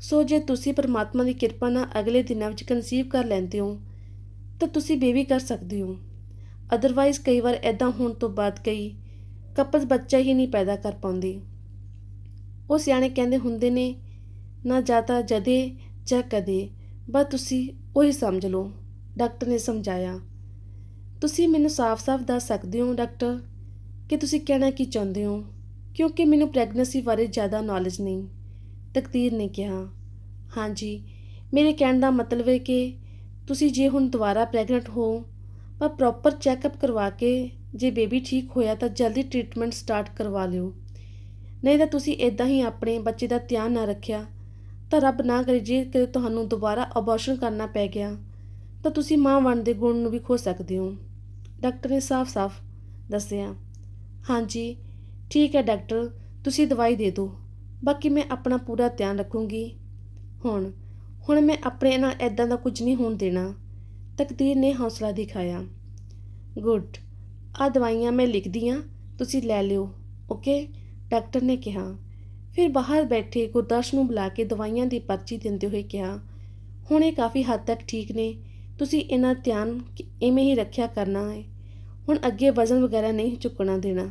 ਸੋ ਜੇ ਤੁਸੀਂ ਪਰਮਾਤਮਾ ਦੀ ਕਿਰਪਾ ਨਾਲ ਅਗਲੇ ਦਿਨਾਂ ਵਿੱਚ ਕਨਸੀਵ ਕਰ ਲੈਂਦੇ ਹੋ, ਤਾਂ ਤੁਸੀਂ ਬੇਬੀ ਕਰ ਸਕਦੇ ਹੋ। ਅਦਰਵਾਈਜ਼ ਕਈ ਵਾਰ ਐਦਾਂ ਹੋਣ ਤੋਂ ਬਾਅਦ ਕਈ ਕਪਲਸ ਬੱਚਾ ਹੀ ਨਹੀਂ ਪੈਦਾ ਕਰ ਪਾਉਂਦੇ। ਉਹ ਸਿਆਣੇ ਕਹਿੰਦੇ ਹੁੰਦੇ ਨੇ ਨਾ ਜਾਤਾ ਜਦੇ ਜਾਂ ਕਦੇ, ਬਸ ਤੁਸੀਂ ਉਹੀ ਸਮਝ ਲਓ। ਡਾਕਟਰ ਨੇ ਸਮਝਾਇਆ। ਤੁਸੀਂ ਮੈਨੂੰ ਸਾਫ਼-ਸਾਫ਼ ਦੱਸ ਸਕਦੇ ਹੋ ਡਾਕਟਰ ਕਿ ਤੁਸੀਂ ਕਹਿਣਾ ਕੀ ਚਾਹੁੰਦੇ ਹੋ? ਕਿਉਂਕਿ ਮੈਨੂੰ ਪ੍ਰੈਗਨੈਂਸੀ ਬਾਰੇ ਜ਼ਿਆਦਾ ਨੌਲੇਜ ਨਹੀਂ, ਤਕਦੀਰ ਨੇ ਕਿਹਾ। ਹਾਂਜੀ, ਮੇਰੇ ਕਹਿਣ ਦਾ ਮਤਲਬ ਹੈ ਕਿ ਤੁਸੀਂ ਜੇ ਹੁਣ ਦੁਬਾਰਾ ਪ੍ਰੈਗਨੈਂਟ ਹੋ ਪਰ ਪ੍ਰੋਪਰ ਚੈੱਕਅਪ ਕਰਵਾ ਕੇ ਜੇ ਬੇਬੀ ਠੀਕ ਹੋਇਆ ਤਾਂ ਜਲਦੀ ਟ੍ਰੀਟਮੈਂਟ ਸਟਾਰਟ ਕਰਵਾ ਲਿਓ। ਨਹੀਂ ਤਾਂ ਤੁਸੀਂ ਇਦਾਂ ਹੀ ਆਪਣੇ ਬੱਚੇ ਦਾ ਧਿਆਨ ਨਾ ਰੱਖਿਆ ਤਾਂ ਰੱਬ ਨਾ ਕਰੇ ਜੇ ਕਦੇ ਤੁਹਾਨੂੰ ਦੁਬਾਰਾ ਅਬੋਰਸ਼ਨ ਕਰਨਾ ਪੈ ਗਿਆ, ਤਾਂ ਤੁਸੀਂ ਮਾਂ ਬਣ ਦੇ ਗੁਣ ਨੂੰ ਵੀ ਖੋ ਸਕਦੇ ਹੋ। ਡਾਕਟਰ ਨੇ ਸਾਫ਼-ਸਾਫ਼ ਦੱਸਿਆ, ਹਾਂਜੀ, ਠੀਕ ਹੈ ਡਾਕਟਰ, ਤੁਸੀਂ ਦਵਾਈ ਦੇ ਦਿਓ, ਬਾਕੀ ਮੈਂ ਆਪਣਾ ਪੂਰਾ ਧਿਆਨ ਰੱਖੂੰਗੀ। ਹੁਣ ਹੁਣ ਮੈਂ ਆਪਣੇ ਨਾਲ ਐਦਾਂ ਦਾ ਕੁਝ ਨਹੀਂ ਹੋਣ ਦੇਣਾ, ਤਕਦੀਰ ਨੇ ਹੌਸਲਾ ਦਿਖਾਇਆ। ਗੁੱਡ ਆ ਦਵਾਈਆਂ ਮੈਂ ਲਿਖਦੀ ਹਾਂ, ਤੁਸੀਂ ਲੈ ਲਿਓ ਓਕੇ ਡਾਕਟਰ ਨੇ ਕਿਹਾ। ਫਿਰ ਬਾਹਰ ਬੈਠੇ ਗੁਰਦਾਸ਼ ਨੂੰ ਬੁਲਾ ਕੇ ਦਵਾਈਆਂ ਦੀ ਪਰਚੀ ਦਿੰਦੇ ਹੋਏ ਕਿਹਾ, ਹੁਣ ਇਹ ਕਾਫੀ ਹੱਦ ਤੱਕ ਠੀਕ ਨੇ। ਤੁਸੀਂ ਇਹਨਾਂ ਧਿਆਨ ਕਿ ਇਵੇਂ ਹੀ ਰੱਖਿਆ ਕਰਨਾ ਹੈ। ਹੁਣ ਅੱਗੇ ਵਜ਼ਨ ਵਗੈਰਾ ਨਹੀਂ ਚੁੱਕਣਾ ਦੇਣਾ।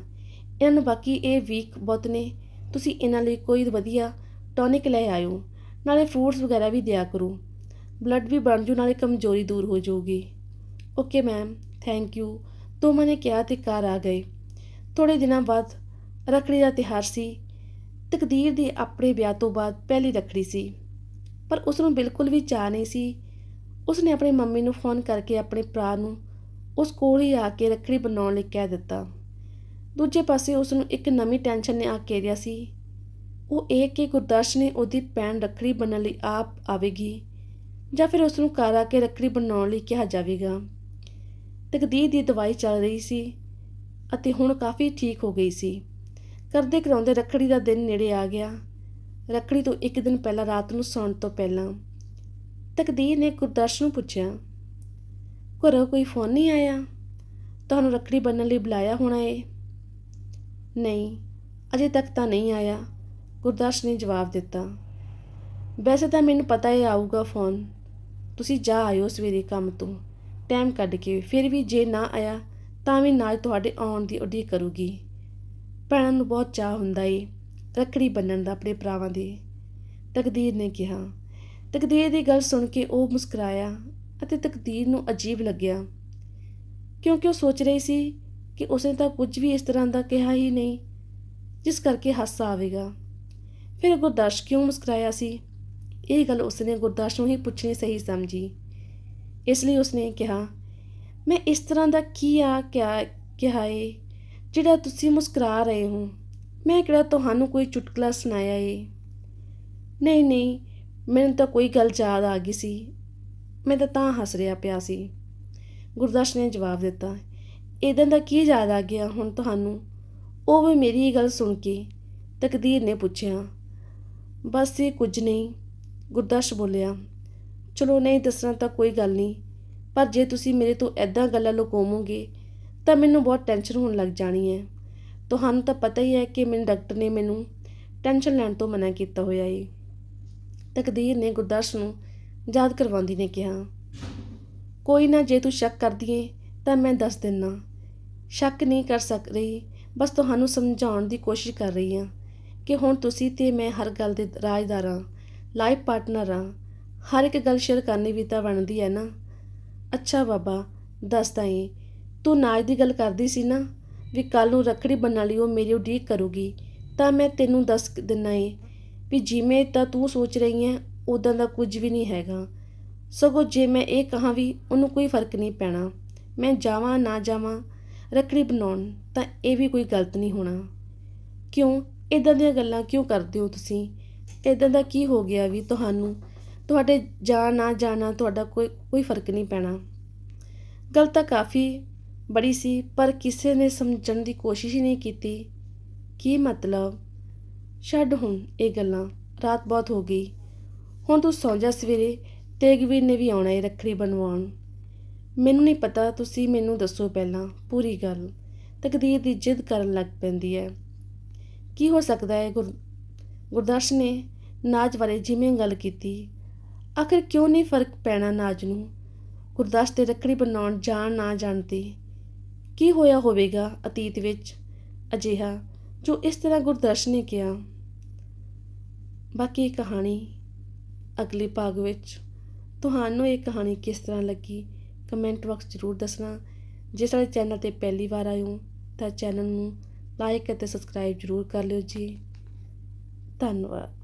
ਇਹਨਾਂ ਨੂੰ ਬਾਕੀ ਇਹ ਵੀਕ ਬਹੁਤ ਨੇ। ਤੁਸੀਂ ਇਹਨਾਂ ਲਈ ਕੋਈ ਵਧੀਆ ਟੌਨਿਕ ਲੈ ਆਇਓ। ਨਾਲੇ ਫਰੂਟਸ ਵਗੈਰਾ ਵੀ ਦਿਆ ਕਰੋ। ਬਲੱਡ ਵੀ ਬਣ ਜੂ, ਨਾਲੇ ਕਮਜ਼ੋਰੀ ਦੂਰ ਹੋ ਜਾਊਗੀ। Okay ma'am, thank you. ਦੋਵਾਂ ਨੇ ਕਿਹਾ ਤੇ ਘਰ ਆ ਗਏ। ਥੋੜੇ ਦਿਨਾਂ ਬਾਅਦ ਰੱਖੜੀ ਦਾ ਤਿਉਹਾਰ ਸੀ। ਤਕਦੀਰ ਦੀ ਆਪਣੇ ਵਿਆਹ ਤੋਂ ਬਾਅਦ ਪਹਿਲੀ ਰੱਖੜੀ ਸੀ। ਪਰ ਉਸ ਨੂੰ ਬਿਲਕੁਲ ਵੀ ਚਾਹ ਨਹੀਂ ਸੀ। ਉਸ ਨੇ ਆਪਣੀ ਮੰਮੀ ਨੂੰ ਫੋਨ ਕਰਕੇ ਆਪਣੇ ਭਰਾ ਨੂੰ ਉਸ ਕੋਲ ਹੀ ਆ ਕੇ ਰੱਖੜੀ ਬਣਾਉਣ ਲਈ ਕਹਿ ਦਿੱਤਾ। ਦੂਜੇ ਪਾਸੇ ਉਸ ਨੂੰ ਇੱਕ ਨਵੀਂ ਟੈਨਸ਼ਨ ਨੇ ਆ ਘੇਰਿਆ ਸੀ, ਉਹ ਇਹ ਕਿ ਗੁਰਦਰਸ਼ ਨੇ ਉਹਦੀ ਭੈਣ ਰੱਖੜੀ ਬਣਨ ਲਈ ਆਪ ਆਵੇਗੀ ਜਾਂ ਫਿਰ ਉਸ ਨੂੰ ਘਰ ਆ ਕੇ ਰੱਖੜੀ ਬਣਾਉਣ ਲਈ ਕਿਹਾ ਜਾਵੇਗਾ? ਤਕਦੀਰ ਦੀ ਦਵਾਈ ਚੱਲ ਰਹੀ ਸੀ ਅਤੇ ਹੁਣ ਕਾਫੀ ਠੀਕ ਹੋ ਗਈ ਸੀ। ਕਰਦੇ ਕਰਾਉਂਦੇ ਰੱਖੜੀ ਦਾ ਦਿਨ ਨੇੜੇ ਆ ਗਿਆ। ਰੱਖੜੀ ਤੋਂ ਇੱਕ ਦਿਨ ਪਹਿਲਾਂ ਰਾਤ ਨੂੰ ਸੌਣ ਤੋਂ ਪਹਿਲਾਂ ਤਕਦੀਰ ਨੇ ਗੁਰਦਰਸ਼ ਨੂੰ ਪੁੱਛਿਆ, ਘਰੋਂ ਕੋਈ ਫੋਨ ਨਹੀਂ ਆਇਆ? ਤੁਹਾਨੂੰ ਰੱਖੜੀ ਬੰਨਣ ਲਈ ਬੁਲਾਇਆ ਹੋਣਾ ਏ? ਨਹੀਂ, ਅਜੇ ਤੱਕ ਤਾਂ ਨਹੀਂ ਆਇਆ ਗੁਰਦਰਸ਼ ਨੇ ਜਵਾਬ ਦਿੱਤਾ। ਵੈਸੇ ਤਾਂ ਮੈਨੂੰ ਪਤਾ ਹੀ ਆਊਗਾ ਫੋਨ। ਤੁਸੀਂ ਜਾ ਆਇਓ ਸਵੇਰੇ ਕੰਮ ਤੋਂ ਟਾਈਮ ਕੱਢ ਕੇ, ਫਿਰ ਵੀ ਜੇ ਨਾ ਆਇਆ ਤਾਂ ਵੀ ਨਾਲ ਤੁਹਾਡੇ ਆਉਣ ਦੀ ਉਡੀਕ ਕਰੂਗੀ। ਭੈਣਾਂ ਨੂੰ ਬਹੁਤ ਚਾਹ ਹੁੰਦਾ ਏ, ਰੱਖੜੀ ਬੰਨਣ ਦਾ ਆਪਣੇ ਭਰਾਵਾਂ ਦੀ। ਤਕਦੀਰ ਨੇ ਕਿਹਾ। ਤਕਦੀਰ ਦੀ ਗੱਲ ਸੁਣ ਕੇ ਉਹ ਮੁਸਕਰਾਇਆ ਅਤੇ ਤਕਦੀਰ ਨੂੰ ਅਜੀਬ ਲੱਗਿਆ। ਕਿਉਂਕਿ ਉਹ ਸੋਚ ਰਹੀ ਸੀ ਕਿ ਉਸਨੇ ਤਾਂ ਕੁਝ ਵੀ ਇਸ ਤਰ੍ਹਾਂ ਦਾ ਕਿਹਾ ਹੀ ਨਹੀਂ, ਜਿਸ ਕਰਕੇ ਹਾਸਾ ਆਵੇਗਾ। ਫਿਰ ਗੁਰਦਾਸ਼ ਕਿਉਂ ਮੁਸਕਰਾਇਆ ਸੀ? ਇਹ ਗੱਲ ਉਸਨੇ ਗੁਰਦਾਸ਼ ਨੂੰ ਹੀ ਪੁੱਛਣੀ ਸਹੀ ਸਮਝੀ। ਇਸ ਲਈ ਉਸਨੇ ਕਿਹਾ, ਮੈਂ ਇਸ ਤਰ੍ਹਾਂ ਦਾ ਕੀ ਆ ਕਿਆ, ਕਿਹਾ ਏ? ਜਿਹੜਾ ਤੁਸੀਂ ਮੁਸਕਰਾ ਰਹੇ ਹੋ, ਮੈਂ ਕਿਹੜਾ ਤੁਹਾਨੂੰ ਕੋਈ ਚੁਟਕਲਾ ਸੁਣਾਇਆ ਏ? ਨਹੀਂ ਨਹੀਂ, ਮੈਨੂੰ ਤਾਂ ਕੋਈ ਗੱਲ ਯਾਦ ਆ ਗਈ ਸੀ। ਮੈਂ ਤਾਂ ਤਾਂ ਹੱਸ ਰਿਹਾ ਪਿਆ ਸੀ। ਗੁਰਦਾਸ਼ ਨੇ ਜਵਾਬ ਦਿੱਤਾ ਇਦਾਂ ਦਾ ਕੀ ਯਾਦ ਆ ਗਿਆ ਹੁਣ ਤੁਹਾਨੂੰ? ਉਹ ਵੀ ਮੇਰੀ ਹੀ ਗੱਲ ਸੁਣ ਕੇ ਤਕਦੀਰ ਨੇ ਪੁੱਛਿਆ, ਬਸ ਇਹ ਕੁਝ ਨਹੀਂ। ਗੁਰਦਾਸ਼ ਬੋਲਿਆ, ਚਲੋ ਨਹੀਂ, ਦੱਸਣਾ ਤਾਂ ਕੋਈ ਗੱਲ ਨਹੀਂ, ਪਰ ਜੇ ਤੁਸੀਂ ਮੇਰੇ ਤੋਂ ਐਦਾਂ ਗੱਲਾਂ ਲੁਕਾਵੋਗੇ ਤਾਂ ਮੈਨੂੰ ਬਹੁਤ ਟੈਨਸ਼ਨ ਹੋਣ ਲੱਗ ਜਾਣੀ ਹੈ। ਤੁਹਾਨੂੰ ਤਾਂ ਪਤਾ ਹੀ ਹੈ ਕਿ ਮੈਨੂੰ ਡਾਕਟਰ ਨੇ ਮੈਨੂੰ ਟੈਨਸ਼ਨ ਲੈਣ ਤੋਂ ਮਨਾ ਕੀਤਾ ਹੋਇਆ ਏ। ਤਕਦੀਰ ਨੇ ਗੁਰਦਾਸ਼ ਨੂੰ ਯਾਦ ਕਰਵਾਉਂਦੀ ਨੇ ਕਿਹਾ, ਕੋਈ ਨਾ, ਜੇ ਤੂੰ ਸ਼ੱਕ ਕਰਦੀ ਏ, ਤਾਂ ਮੈਂ ਦੱਸ ਦਿੰਨਾ ਸ਼ੱਕ ਨਹੀਂ ਕਰ ਸਕ ਰਹੀ, ਬਸ ਤੁਹਾਨੂੰ ਸਮਝਾਉਣ ਦੀ ਕੋਸ਼ਿਸ਼ ਕਰ ਰਹੀ ਹਾਂ ਕਿ ਹੁਣ ਤੁਸੀਂ ਤੇ ਮੈਂ ਹਰ ਗੱਲ ਦੇ ਰਾਜਦਾਰ ਹਾਂ ਲਾਈਫ ਪਾਰਟਨਰ ਹਾਂ। ਹਰ ਇੱਕ ਗੱਲ ਸ਼ੇਅਰ ਕਰਨੀ ਵੀ ਤਾਂ ਬਣਦੀ ਹੈ ਨਾ। ਅੱਛਾ ਬਾਬਾ, ਦੱਸਦਾ ਏ ਤੂੰ ਨਾਚ ਦੀ ਗੱਲ ਕਰਦੀ ਸੀ ਨਾ ਵੀ ਕੱਲ ਨੂੰ ਰੱਖੜੀ ਬੰਨਣ ਲਈ ਉਹ ਮੇਰੀ ਉਡੀਕ ਕਰੂਗੀ, ਤਾਂ ਮੈਂ ਤੈਨੂੰ ਦੱਸ ਦਿੰਨਾ ਏ ਵੀ ਜਿਵੇਂ ਤਾਂ ਤੂੰ ਸੋਚ ਰਹੀ ਹੈ ਉਦਾਂ ਦਾ ਕੁਝ ਵੀ ਨਹੀਂ ਹੈਗਾ। ਸਗੋਂ ਜੇ ਮੈਂ ਇਹ ਕਹਾਂ ਵੀ ਉਹਨੂੰ ਕੋਈ ਫ਼ਰਕ ਨਹੀਂ ਪੈਣਾ, ਮੈਂ ਜਾਵਾਂ ਨਾ ਜਾਵਾਂ ਰੱਖੜੀ ਬਣਾਉਣ ਤਾਂ ਇਹ ਵੀ ਕੋਈ ਗਲਤ ਨਹੀਂ ਹੋਣਾ। ਕਿਉਂ? ਇਦਾਂ ਦੀਆਂ ਗੱਲਾਂ ਕਿਉਂ ਕਰਦੇ ਹੋ ਤੁਸੀਂ? ਇਦਾਂ ਦਾ ਕੀ ਹੋ ਗਿਆ ਵੀ ਤੁਹਾਨੂੰ, ਤੁਹਾਡੇ ਜਾਣ ਨਾ ਜਾਣਾ ਤੁਹਾਡਾ ਕੋਈ ਕੋਈ ਫ਼ਰਕ ਨਹੀਂ ਪੈਣਾ? ਗੱਲ ਤਾਂ ਕਾਫੀ ਬੜੀ ਸੀ, ਪਰ ਕਿਸੇ ਨੇ ਸਮਝਣ ਦੀ ਕੋਸ਼ਿਸ਼ ਹੀ ਨਹੀਂ ਕੀਤੀ। ਕੀ ਮਤਲਬ? ਛੱਡ ਹੁਣ ਇਹ ਗੱਲਾਂ, ਰਾਤ ਬਹੁਤ ਹੋ ਗਈ। ਹੁਣ ਤੂੰ ਸੌਂ ਜਾ ਸਵੇਰੇ ਤੇਗਵੀਰ ਨੇ ਵੀ ਆਉਣਾ ਹੈ ਰੱਖੜੀ ਬਣਵਾਉਣ। ਮੈਨੂੰ ਨਹੀਂ ਪਤਾ, ਤੁਸੀਂ ਮੈਨੂੰ ਦੱਸੋ ਪਹਿਲਾਂ, ਪੂਰੀ ਗੱਲ। ਤਕਦੀਰ ਦੀ ਜਿੱਦ ਕਰਨ ਲੱਗ ਪੈਂਦੀ ਹੈ ਕੀ ਹੋ ਸਕਦਾ ਹੈ ਗੁਰ, ਗੁਰਦਾਸ਼ ਨੇ ਨਾਜ ਬਾਰੇ ਜਿਵੇਂ ਗੱਲ ਕੀਤੀ। ਆਖਿਰ ਕਿਉਂ ਨਹੀਂ ਫ਼ਰਕ ਪੈਣਾ ਨਾਜ ਨੂੰ? ਗੁਰਦਾਸ਼ ਤੇ ਰੱਖੜੀ ਬਣਾਉਣ ਜਾਣ ਨਾ ਜਾਣ ਤੇ ਕੀ ਹੋਇਆ ਹੋਵੇਗਾ ਅਤੀਤ ਵਿੱਚ ਅਜਿਹਾ ਜੋ ਇਸ ਤਰ੍ਹਾਂ ਗੁਰਦਰਸ਼ ਨੇ ਕਿਹਾ? ਬਾਕੀ ਇਹ ਕਹਾਣੀ ਅਗਲੇ ਭਾਗ ਵਿੱਚ। ਤੁਹਾਨੂੰ ਇਹ ਕਹਾਣੀ ਕਿਸ ਤਰ੍ਹਾਂ ਲੱਗੀ? ਕਮੈਂਟ ਬਾਕਸ ਜ਼ਰੂਰ ਦੱਸਣਾ। ਜੇ ਸਾਡੇ ਚੈਨਲ ਤੇ ਪਹਿਲੀ ਵਾਰ ਆਏ ਹੋ, ਤਾਂ ਚੈਨਲ ਨੂੰ ਲਾਈਕ ਅਤੇ ਸਬਸਕ੍ਰਾਈਬ ਜ਼ਰੂਰ ਕਰ ਲਿਓ ਜੀ। ਧੰਨਵਾਦ।